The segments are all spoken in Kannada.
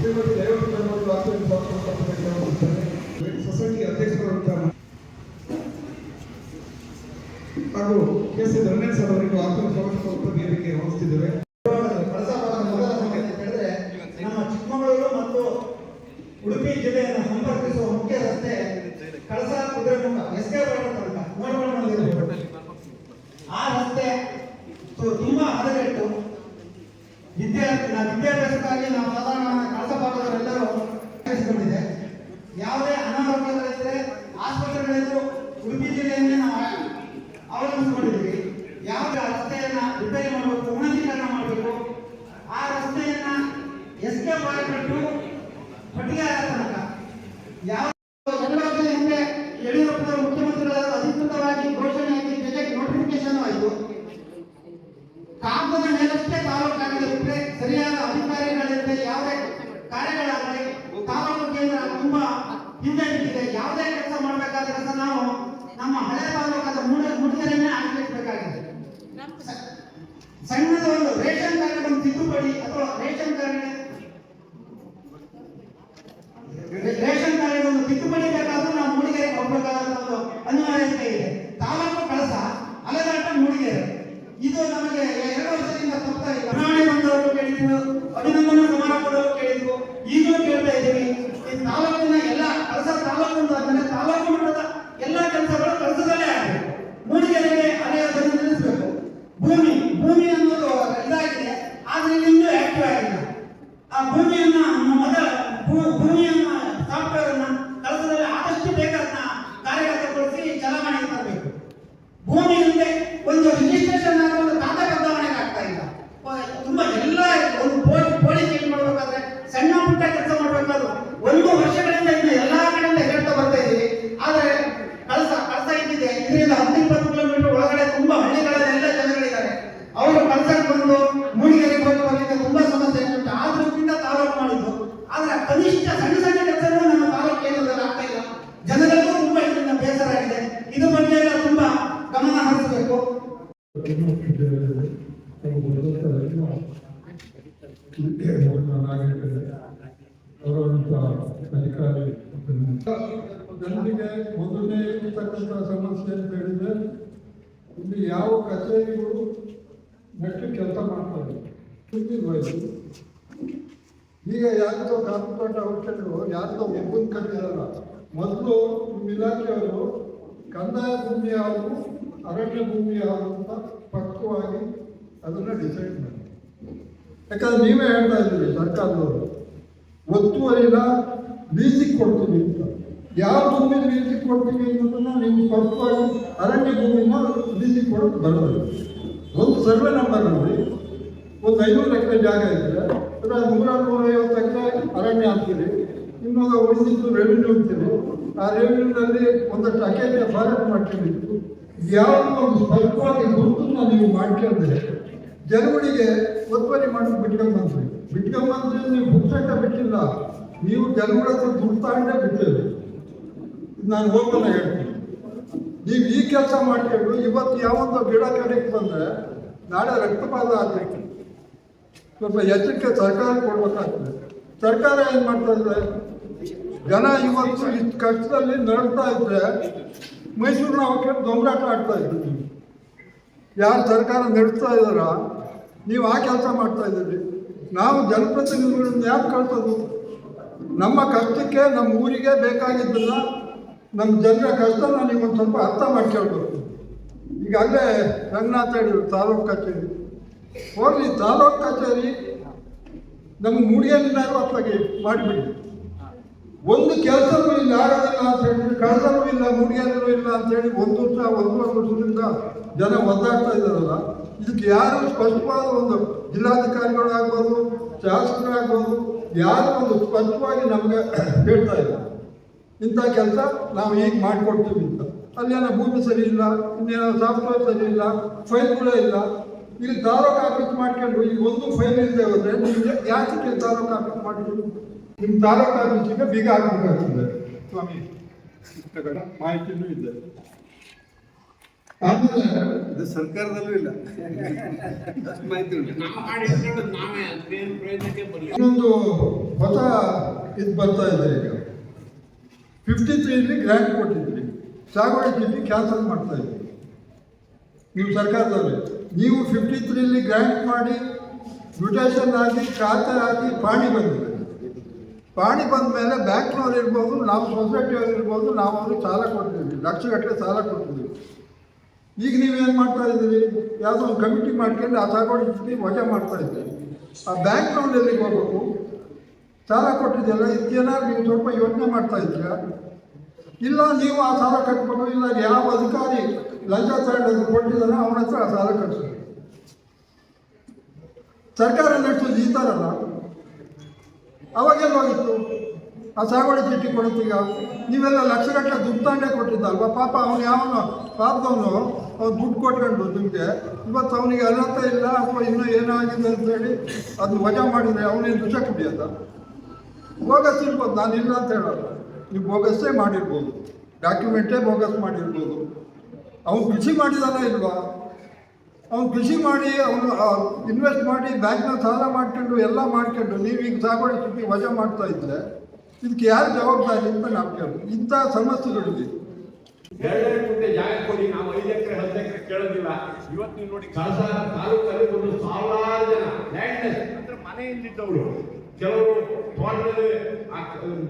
ಶ್ರೀಮತಿ ಸೊಸೈಟಿ ಅಧ್ಯಕ್ಷರಾದಂಥ ಹಾಗೂ ಕೆ ಸಿ ಧರ್ಮೇಶ್ ಅವರಿಗೂ ಆತ್ಮ ಸ್ವಾಗತ ವೇದಿಕೆ ಹೊಂದಿದ್ದೇವೆ ಕಳಸ ಭಾಗದ ಮೊದಲ ಸಂಗತಿ ಅಂತ ಹೇಳಿದ್ರೆ ನಮ್ಮ ಚಿಕ್ಕಮಗಳೂರು ಮತ್ತು ಉಡುಪಿ ಜಿಲ್ಲೆಯನ್ನು ಸಂಪರ್ಕಿಸುವ ಮುಖ್ಯ ರಸ್ತೆ ಕಳಸ ಕುದುರೆಮುಖ ಎಸ್ ಕೆ ತನಕ ನೋಡ್ಕೊಂಡು ಬಂದಿದ್ದೀವಿ. ಆ ರಸ್ತೆ ತು- ತುಂಬಾ ಹದಗೆಟ್ಟು ವಿದ್ಯಾರ್ಥಿ ನಾ- ವಿದ್ಯಾಭ್ಯಾಸಕ್ಕಾಗಿ ನಾವು ಸಾಧಾರಣ ಕಳಸ ಭಾಗದವರೆಲ್ಲರೂ ಅನುಸರಿಸಿಕೊಂಡಿದೆ ಯಾವುದೇ ಅನಾರೋಗ್ಯಗಳಿದ್ದರೆ ಆಸ್ಪತ್ರೆಗಳಿದ್ರು ಉಡುಪಿ ಜಿಲ್ಲೆಯನ್ನೇ ನಾವು ಅವಲಂಬಿಸಿಕೊಂಡಿದ್ದೀವಿ ಯಾವುದೇ ರಸ್ತೆಯನ್ನ ರಿಪೇರಿ ಮಾಡಬೇಕು ಉನ್ನತೀಕರಣ ಮಾಡಬೇಕು ಆ ರಸ್ತೆಯನ್ನ ಎಸ್ ಕೆ ಮಾಡಿಬಿಟ್ಟು ಪಟ್ಟಿಗಾರ ತನಕ ಯಾವ ಎರಡು ವರ್ಷದ ಹಿಂದೆ ಯಡಿಯೂರಪ್ಪ ಮುಖ್ಯಮಂತ್ರಿಗಳಾದ ಅಧಿಕೃತವಾಗಿ ಘೋಷಣೆಯಾಗಿ ಜೊತೆಗೆ ನೋಟಿಫಿಕೇಶನ್ ಆಯಿತು ಕಾಗದದ ಮೇಲಷ್ಟೇ ತಾಲೂಕಾಗಿದೆ. ಬಿಟ್ಟರೆ ಸರಿಯಾದ ಅಧಿಕಾರಿಗಳಿಂದ ಯಾವುದೇ ಕಾರ್ಯಗಳಾಗಲಿ ತಾಲೂಕು ಕೇಂದ್ರ ತುಂಬಾ ಹಿಂದೆ ನಿಂತಿದೆ. ಯಾವುದೇ ಕೆಲಸ ಮಾಡಬೇಕಾದ್ರೆ ಸಹ ನಾವು ನಮ್ಮ ಹಳೆ ತಾಲೂಕಾದ ಮೂಡ ಮುಡಿಗೆರೆಯನ್ನೇ ಆಶ್ರಯಿಸಬೇಕಾಗಿದೆ ಸ- ಸಣ್ಣದ ಒಂದು ರೇಷನ್ ಕಾರ್ಡ್ ಒಂದು ತಿದ್ದುಪಡಿ ಅಥವಾ ರೇಷನ್ ಕಾರ್ಡ್ ಒಂದು ತಿದ್ದುಪಡಿ ಬೇಕಾದ್ರೂ ನಾವು ಮೂಡಿಗೆರೆ ಹೋಗ್ಬೇಕಾದಂತ ಒಂದು ಅನಿವಾರ್ಯತೆ ಇದೆ ತಾಲೂಕು ಕಳಸ ಅಲೆದಾಟ ಮೂಡಿಗೆರೆ ಇದು ನಮಗೆ ಎರಡು ವರ್ಷದಿಂದ ತಪ್ತಾ ಇಲ್ಲ ಚುನಾವಣೆ ಬಂದವರು ಕೇಳಿದ್ವು ಅಭಿನಂದನಾ ಸಮಾರಂಭದವರು ಕೇಳಿದ್ವು ಈಗಲೂ ಕೇಳ್ತಾ ಇದ್ದೀವಿ ಈ ತಾಲೂಕಿನ ಎಲ್ಲ ಕಳಸ ತಾಲೂಕು ಅಂತ ಆದ್ಮೇಲೆ ತಾಲೂಕು ಮಟ್ಟದ ಎಲ್ಲ ಕೆಲಸಗಳು ಕಳಸದಲ್ಲೇ ಆಗಬೇಕು ಮೂಡಿಗೆರೆಗೆ ಅಲೆಯೋದನ್ನು ನಿಲ್ಲಿಸಬೇಕು ಭೂಮಿ ಭೂಮಿ ಅನ್ನೋದು ಇದಾಗಿದೆ ಆದ್ರೆ ಇಲ್ಲಿ ಇನ್ನೂ ಆಕ್ಟಿವ್ ಆಗಿಲ್ಲ ಆ ಭೂಮಿಯನ್ನ ಮೊದಲ ಭೂ- ಭೂಮಿಯನ್ನ ಸಾಫ್ಟ್ವೇರ್ ಅನ್ನ ಕಳಸದಲ್ಲಿ ಆದಷ್ಟು ಬೇಗ ಅದನ್ನ ಚಲಾವಣೆಗೆ ತರಬೇಕು ಭೂಮಿ ಹಿಂದೆ ಒಂದು ರಿಜಿಸ್ಟ್ರೇಷನ್ ಆದ ಒಂದು ಖಾತೆ ಬದಲಾವಣೆಗೆ ಆಗ್ತಾ ಇಲ್ಲ. ತುಂಬಾ ಎಲ್ಲ ಒಂದು ಪೋಲಿ ಪೊಲೀಸ್ ಏನ್ ಮಾಡ್ಬೇಕಾದ್ರೆ ಸಣ್ಣ ಪುಟ್ಟ ಕೆಲಸ ಮಾಡ್ಬೇಕಾದ್ರು ಒಂದು ವರ್ಷಗಳಿಂದ ಇನ್ನು ಎಲ್ಲಾ ಕಡೆಯಿಂದ ಹೇಳ್ತಾ ಬರ್ತಾ ಇದೀವಿ ಆದ್ರೆ ಕಳಸ ಕಳಸ ಇದ್ದಿದೆ ಇದರಿಂದ ಹತ್ತು ಇಪ್ಪತ್ತು ಕಿಲೋಮೀಟರ್ ಒಳಗಡೆ ತುಂಬಾ ಹಳ್ಳಿಗಳಲ್ಲೆಲ್ಲ ಜನಗಳಿದ್ದಾರೆ ಅವರು ಕಳಸಕ್ಕೆ ಬಂದು ಮೂಡಿಗೆರೆಗೆ ಹೋಗಿ ಬರ್ಲಿಕ್ಕೆ ತುಂಬಾ ಸಮಸ್ಯೆ ಉಂಟು ಆ ದೃಷ್ಟಿಯಿಂದ ತಾಲೂಕು ಮಾಡಿದ್ದು ಆದ್ರೆ ಕನಿಷ್ಠ ಸಣ್ಣ ಸಣ್ಣ ಕೆಲಸಗಳು ನಮ್ಮ ತಾಲೂಕು ಕೇಂದ್ರದಲ್ಲಿ ಆಗ್ತಾ ಇಲ್ಲ ಜನಗಳಿಗೂ ತುಂಬಾ ಇದರಿಂದ ಬೇಸರ ಆಗಿದೆ ಇದ್ರ ಬಗ್ಗೆ ಎಲ್ಲ ತುಂಬಾ ಗಮನ ಹರಿಸಬೇಕು ಅಧಿಕಾರಿ ಜನರಿಗೆ ಮೊದಲನೇ ಇರ್ತಕ್ಕಂಥ ಸಮಸ್ಯೆ ಅಂತ ಹೇಳಿದ್ರೆ ಇಲ್ಲಿ ಯಾವ ಕಚೇರಿಗಳು ನೆಟ್ಟು ಕೆಲಸ ಮಾಡ್ತಾರೆ ಸುದ್ದಿರ್ಬೋದು. ಈಗ ಕಾಪಿ ಕೊಟ್ಟ ಔಷಧಿಗಳು ಯಾರಿಗೋ ಒಬ್ಬನ ಕಟ್ಟಿರಲ್ಲ. ಮೊದಲು ಇಲಾಖೆಯವರು ಕಂದಾಯ ಭೂಮಿ ಯಾವುದು ಅರಣ್ಯ ಭೂಮಿ ಯಾವುದು ಅಂತ ಪಕ್ವವಾಗಿ ಅದನ್ನು ಡಿಸೈಡ್ ಮಾಡಿ ಯಾಕಂದ್ರೆ ನೀವೇ ಹೇಳ್ತಾ ಇದ್ದೀರಿ, ಸರ್ಕಾರದವರು, ಒತ್ತುವರಿನ ಲೀಸಿಗೆ ಕೊಡ್ತೀವಿ ಅಂತ. ಯಾವ ಭೂಮಿ ಲೀಸಿಗೆ ಕೊಡ್ತೀವಿ ಅನ್ನೋದನ್ನ ನೀವು ಪಕ್ವಾಗಿ ಅರಣ್ಯ ಭೂಮಿನ ಲೀಸಿಗೆ ಕೊಡೋದು ಬರೋದು ಒಂದು ಸರ್ವೆ ನಂಬರ್ ನೋಡಿ, ಒಂದು ಐನೂರು ಎಕರೆ ಜಾಗ ಇದ್ರೆ ಅದರ ನೂರ ನೂರೈವತ್ತಕ್ಕೆ ಅರಣ್ಯ ಆಗ್ತೀವಿ ಇನ್ನೊಂದು ಉಳಿದಿದ್ದು ರೆವಿನ್ಯೂ ಅಂತೀವಿ ಆ ರೆವಿನ್ಯೂನಲ್ಲಿ ಒಂದಷ್ಟು ಅಕೇರಿಯ ಫಾರೆಸ್ಟ್ ಮಾಡ್ಕೊಂಡಿದ್ದು ಯಾವುದೋ ಒಂದು ಸ್ವಲ್ಪವಾಗಿ ಗುರುತನ್ನ ನೀವು ಮಾಡ್ಕೊಂಡ್ರೆ ಜನಗಳಿಗೆ ಒತ್ತುವರಿ ಮಾಡಿ ಬಿಟ್ಕೊಂಡ್ಬಂದ್ರಿ ಬಿಟ್ಕೊಂಬಂದ್ರೆ ನೀವು ಪುಸ್ತಕ ಬಿಟ್ಟಿಲ್ಲ. ನೀವು ಜನಗಳ ಹತ್ರ ದುಡ್ಡು ತಗೊಂಡೇ ನಾನು ಹೋಗೋಣ ಹೇಳ್ತೀನಿ. ನೀವು ಈ ಕೆಲಸ ಮಾಡ್ಕೊಂಡು ಇವತ್ತು ಯಾವೊಂದು ಗಿಡ ಕಡೆಗೆ ಬಂದರೆ ನಾಳೆ ರಕ್ತಪಾತ ಆಗಬೇಕು ಸ್ವಲ್ಪ ಎಚ್ಚರಿಕೆ ಸರ್ಕಾರ ಕೊಡ್ಬೇಕಾಗ್ತದೆ. ಸರ್ಕಾರ ಏನು ಇದ್ರೆ, ಜನ ಇವತ್ತು ಇಷ್ಟು ಕಷ್ಟದಲ್ಲಿ ನರಳ್ತಾ ಇದ್ರೆ ಮೈಸೂರಿನ ಅವಕ್ಕೆ ದೊಂಬರಾಟ ಆಡ್ತಾ ಇದ್ರು ಯಾರು ಸರ್ಕಾರ ನಡೆಸ್ತಾ ಇದ್ದಾರ, ನೀವು ಆ ಕೆಲಸ ಮಾಡ್ತಾ ಇದ್ದೀರಿ. ನಾವು ಜನಪ್ರತಿನಿಧಿಗಳನ್ನ ಯಾಕೆ ಕಳ್ಸೋದು ನಮ್ಮ ಕಷ್ಟಕ್ಕೆ ನಮ್ಮ ಊರಿಗೆ ಬೇಕಾಗಿದ್ದನ್ನ ನಮ್ಮ ಜನರ ಕಷ್ಟ ನೀವು ಒಂದು ಸ್ವಲ್ಪ ಅರ್ಥ ಮಾಡ್ಕೊಳ್ಬೇಕು. ಈಗಾಗಲೇ ರಂಗನಾಥ್ ಹೇಳಿದ್ರು ತಾಲೂಕು ಕಚೇರಿ. ಹೋಗಲಿ ತಾಲೂಕು ಕಚೇರಿ. ನಮ್ಮ ಮುಡಿಯಲ್ಲಿನಾರು ಅತ್ಲಾಗಿ ಮಾಡಿಬಿಡಿ. ಒಂದು ಕೆಲಸವೂ ಇಲ್ಲ, ಆಗೋದಿಲ್ಲ ಅಂತ ಹೇಳಿದ್ರೆ ಕಳಸನೂ ಇಲ್ಲ ಮೂಡಿಯಲ್ಲೂ ಇಲ್ಲ ಅಂತೇಳಿ ಒಂದು ವರ್ಷ, ಒಂದು ವರ್ಷದಿಂದ ಜನ ಒದ್ದಾಡ್ತಾ ಇದ್ದಾರಲ್ಲ, ಇದಕ್ಕೆ ಯಾರು ಸ್ಪಷ್ಟವಾದ ಒಂದು ಜಿಲ್ಲಾಧಿಕಾರಿಗಳಾಗ್ಬೋದು ಶಾಸಕರಾಗ್ಬೋದು ಯಾರು ಒಂದು ಸ್ಪಷ್ಟವಾಗಿ ನಮಗೆ ಹೇಳ್ತಾ ಇಲ್ಲ. ಇಂಥ ಕೆಲಸ ನಾವು ಈಗ ಮಾಡಿಕೊಡ್ತೀವಿ ಅಂತ. ಅಲ್ಲೇನೋ ಭೂಮಿ ಸರಿ ಇಲ್ಲ, ಇನ್ನೇನೋ ಸಾಫ್ಟ್ವೇರ್ ಸರಿ ಇಲ್ಲ ಫೈಲ್ಗಳೇ ಇಲ್ಲ. ಈಗ ತಾಲೂಕು ಆಫೀಸ್ ಮಾಡ್ಕೊಂಡು ಈಗ ಒಂದು ಫೈಲ್ ಇಲ್ಲದೆ ಹೋದ್ರೆ ನಿಮಗೆ ಯಾಕೆ ತಾಲೂಕು ಆಫೀಸ್ ಮಾಡ್ಕೊಂಡು ನಿಮ್ಮ ತಾಲೂಕು ಆಫೀಸಿಗೆ ಬೀಗ ಹಾಕಬೇಕಾಗ್ತದೆ ಸ್ವಾಮಿ ಪುಸ್ತಕಗಳ ಮಾಹಿತಿನೂ ಇದೆ. ಆಮೇಲೆ ಇದು ಸರ್ಕಾರದಲ್ಲೂ ಇಲ್ಲ. ಮಾಹಿತಿ ಇನ್ನೊಂದು ಹೊಸ ಇದು ಬರ್ತಾ ಇದೆ ಈಗ. ಫಿಫ್ಟಿ ತ್ರೀಲಿ ಗ್ರ್ಯಾಂಟ್ ಕೊಟ್ಟಿದ್ರಿ. ಸಾಗುವಳಿ ಜಿಲ್ಲೆ ಕ್ಯಾನ್ಸಲ್ ಮಾಡ್ತಾ ಇದ್ರಿ. ನೀವು ಸರ್ಕಾರದವ್ರೆ. ನೀವು ಫಿಫ್ಟಿ ತ್ರೀಲಿ ಗ್ರ್ಯಾಂಟ್ ಮಾಡಿ ಮ್ಯೂಟೇಷನ್ ಆಗಿ ಖಾತೆ ಆಗಿ ಪಾಣಿ ಬಂದಿದೆ. ಪಾಣಿ ಬಂದ ಮೇಲೆ ಬ್ಯಾಂಕ್ನವ್ರು ಇರ್ಬೋದು, ನಾವು ಸೊಸೈಟಿಯವ್ರು ಇರ್ಬೋದು, ನಾವು ಅವ್ರಿಗೆ ಸಾಲ ಕೊಡ್ತೀವಿ, ಲಕ್ಷಗಟ್ಟಲೆ ಸಾಲ ಕೊಡ್ತೀವಿ. ಈಗ ನೀವೇನು ಮಾಡ್ತಾ ಇದ್ದೀರಿ? ಯಾವುದೋ ಒಂದು ಕಮಿಟಿ ಮಾಡ್ಕೊಂಡು ಆ ಸಾಗುವಳಿ ವಜೆ ಮಾಡ್ತಾ ಇದ್ದೀರಿ. ಆ ಬ್ಯಾಂಕ್ನವ್ರು ಎಲ್ಲಿಗೆ ಹೋಗ್ಬೇಕು? ಸಾಲ ಕೊಟ್ಟಿದ್ದೆಲ್ಲ ಇದಕ್ಕೇನಾದ್ರು ನೀವು ಸ್ವಲ್ಪ ಯೋಚನೆ ಮಾಡ್ತಾ ಇದ್ದೀರಾ? ಇಲ್ಲ, ನೀವು ಆ ಸಾಲ ಕಟ್ಬೇಕು. ಇಲ್ಲ, ಯಾವ ಅಧಿಕಾರಿ ಲಂಚ ತಗೊಂಡು ಕೊಟ್ಟಿದ್ದಾನೆ ಅವನ ಹತ್ರ ಆ ಸಾಲ ಕಟ್ಟಿಸಿ ಸರ್ಕಾರ ನಡೆಸೋದು ಈ ಥರಲ್ಲ ಅವಾಗೆಲ್ಲ ಆ ಸಾಗುವಳಿ ಚೀಟಿ ಕೊಡುತ್ತೀಗ? ನೀವೆಲ್ಲ ಲಕ್ಷಗಟ್ಟಲೆ ದುಡ್ಡು ತಂಡೇ ಕೊಟ್ಟಿದ್ದಲ್ವ ಪಾಪ ಅವನು ಯಾವನು, ಪಾಪದವನು, ಅವ್ನು ದುಡ್ಡು ಕೊಟ್ಕೊಂಡು ನಿಮಗೆ. ಇವತ್ತು ಅವನಿಗೆ ಅರ್ಹತ ಇಲ್ಲ ಅಥವಾ ಇನ್ನೂ ಏನಾಗಿದೆ ಅಂತೇಳಿ ಅದನ್ನ ವಜಾ ಮಾಡಿದರೆ ಅವನೇನು ವಿಷ ಕುಡಿಯೋದ ಹೋಗ ಇರ್ಬೋದು ನಾನು ಇಲ್ಲ ಅಂತ ಹೇಳಲ್ಲ ನೀವು ಬೋಗಸ್ಸೇ ಮಾಡಿರ್ಬೋದು. ಡಾಕ್ಯುಮೆಂಟೇ ಬೋಗಸ್ ಮಾಡಿರ್ಬೋದು. ಅವನು ಕೃಷಿ ಮಾಡಿದಾನ ಇಲ್ವಾ? ಅವನು ಕೃಷಿ ಮಾಡಿ, ಅವನು ಇನ್ವೆಸ್ಟ್ ಮಾಡಿ ಬ್ಯಾಂಕ್ನ ಸಾಲ ಮಾಡ್ಕೊಂಡು ಎಲ್ಲ ಮಾಡ್ಕೊಂಡು ನೀವೀಗ ಸಾಗುವಳಿ ಸುದ್ದಿ ವಜಾ ಮಾಡ್ತಾ ಇದ್ರೆ ಇದಕ್ಕೆ ಯಾರು ಜವಾಬ್ದಾರಿ ಅಂತ ನಾವು ಕೇಳೋದು ಇಂಥ ಸಮಸ್ಯೆಗಳಿದೆ ಎರಡೆರಡು ಗುಂಟೆ ಜಾಗ ಕೊಡಿ, ನಾವು ಐದು ಎಕರೆ, ಹತ್ತು ಎಕರೆ ಕೇಳೋದಿಲ್ಲ. ಇವತ್ತು ನೀವು ನೋಡಿ ಕಳಸ ತಾಲೂಕಲ್ಲಿ ಒಂದು ಸಾವಿರಾರು ಜನ, ಲ್ಯಾಂಡ್ಲೆಸ್ ಅಂದ್ರೆ ಮನೆಯಲ್ಲಿದ್ದವರು. ಕೆಲವರು ತೋಟದಲ್ಲಿ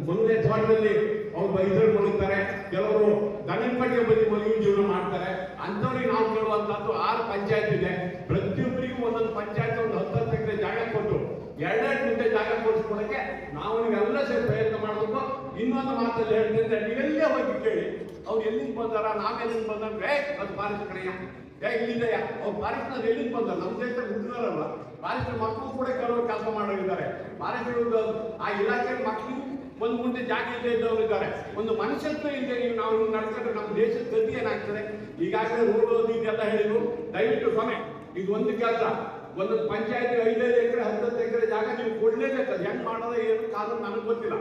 ಮೊನ್ನೆ ತೋಟದಲ್ಲಿ ಅವ್ರು ಇದ್ರಲ್ಲಿ ಮಲಗ್ತಾರೆ ಕೆಲವರು ದಣಿಪಟ್ಟಿಗೆ ಬದಿ ಮಲಗಿ ಜೀವನ ಮಾಡ್ತಾರೆ. ಅಂಥವ್ರಿಗೆ ನಾವು ಕೇಳುವಂತದ್ದು ಆರು ಪಂಚಾಯತ್ ಇದೆ. ಪ್ರತಿಯೊಬ್ಬರಿಗೂ ಒಂದೊಂದು ಪಂಚಾಯತ್, ಒಂದು ಹತ್ತು ಹತ್ತು ಎಕರೆ ಜಾಗ ಕೊಟ್ಟು, ಎರಡೆರಡು ಗುಂಟೆ ಜಾಗ ಕೊಡಿಸ್ಕೊಳಕ್ಕೆ ನಾವು ನೀವೆಲ್ಲ ಸೇರಿ ಪ್ರಯತ್ನ ಮಾಡಬೇಕು. ಇನ್ನೊಂದು ಮಾತಲ್ಲಿ ಹೇಳ್ತಿದ್ದೆ ನೀವೆಲ್ಲೇ ಹೋಗಿ ಕೇಳಿ. ಅವ್ರು ಎಲ್ಲಿಂದ ಬಂದಾರ ನಾವೆಲ್ಲಿಂದ ಬಂದ್ರೆ ಅದು ಫಾರೆಸ್ಟ್ ಕಡೆಯ ಇಲ್ಲಿದೆಯ? ಅವ್ರು ಭಾರತದಲ್ಲಿ ಎಲ್ಲಿಂದ ಬಂದ ನಮ್ಮ ದೇಶ ಹುಡುಗರಲ್ಲ ಫಾರೆಸ್ಟ್ ಮಕ್ಕಳು ಕೂಡ ಕೆಲವರು ಕೆಲಸ ಮಾಡೋರಿದ್ದಾರೆ. ಫಾರೆಸ್ಟ್ ಆ ಇಲಾಖೆ ಮಕ್ಕಳು ಒಂದು ಮುಂದೆ ಜಾಗ ಇಲ್ಲದೆ ಇದ್ದವರು ಇದ್ದಾರೆ ಒಂದು ಮನುಷ್ಯತ್ವ ಇಲ್ಲದೆ ನೀವು ನಾವು ನಡೆಸಿದ್ರೆ ನಮ್ಮ ದೇಶದ ಗತಿ ಏನಾಗ್ತದೆ? ಈಗಾಗಲೇ ರೋಡ್ ಇದೆಲ್ಲ ಹೇಳಿದ್ರು. ದಯವಿಟ್ಟು ಕೊನೆ ಇದು ಒಂದು ಕೆಲಸ ಒಂದು ಪಂಚಾಯತಿ ಐದೈದು ಎಕರೆ, ಹತ್ತತ್ತು ಎಕರೆ ಜಾಗ ನೀವು ಕೊಡ್ಲೇಬೇಕು. ಹೆಂಗ್ ಮಾಡೋದು, ಏನು ಕಾರಣ ನನಗೆ ಗೊತ್ತಿಲ್ಲ.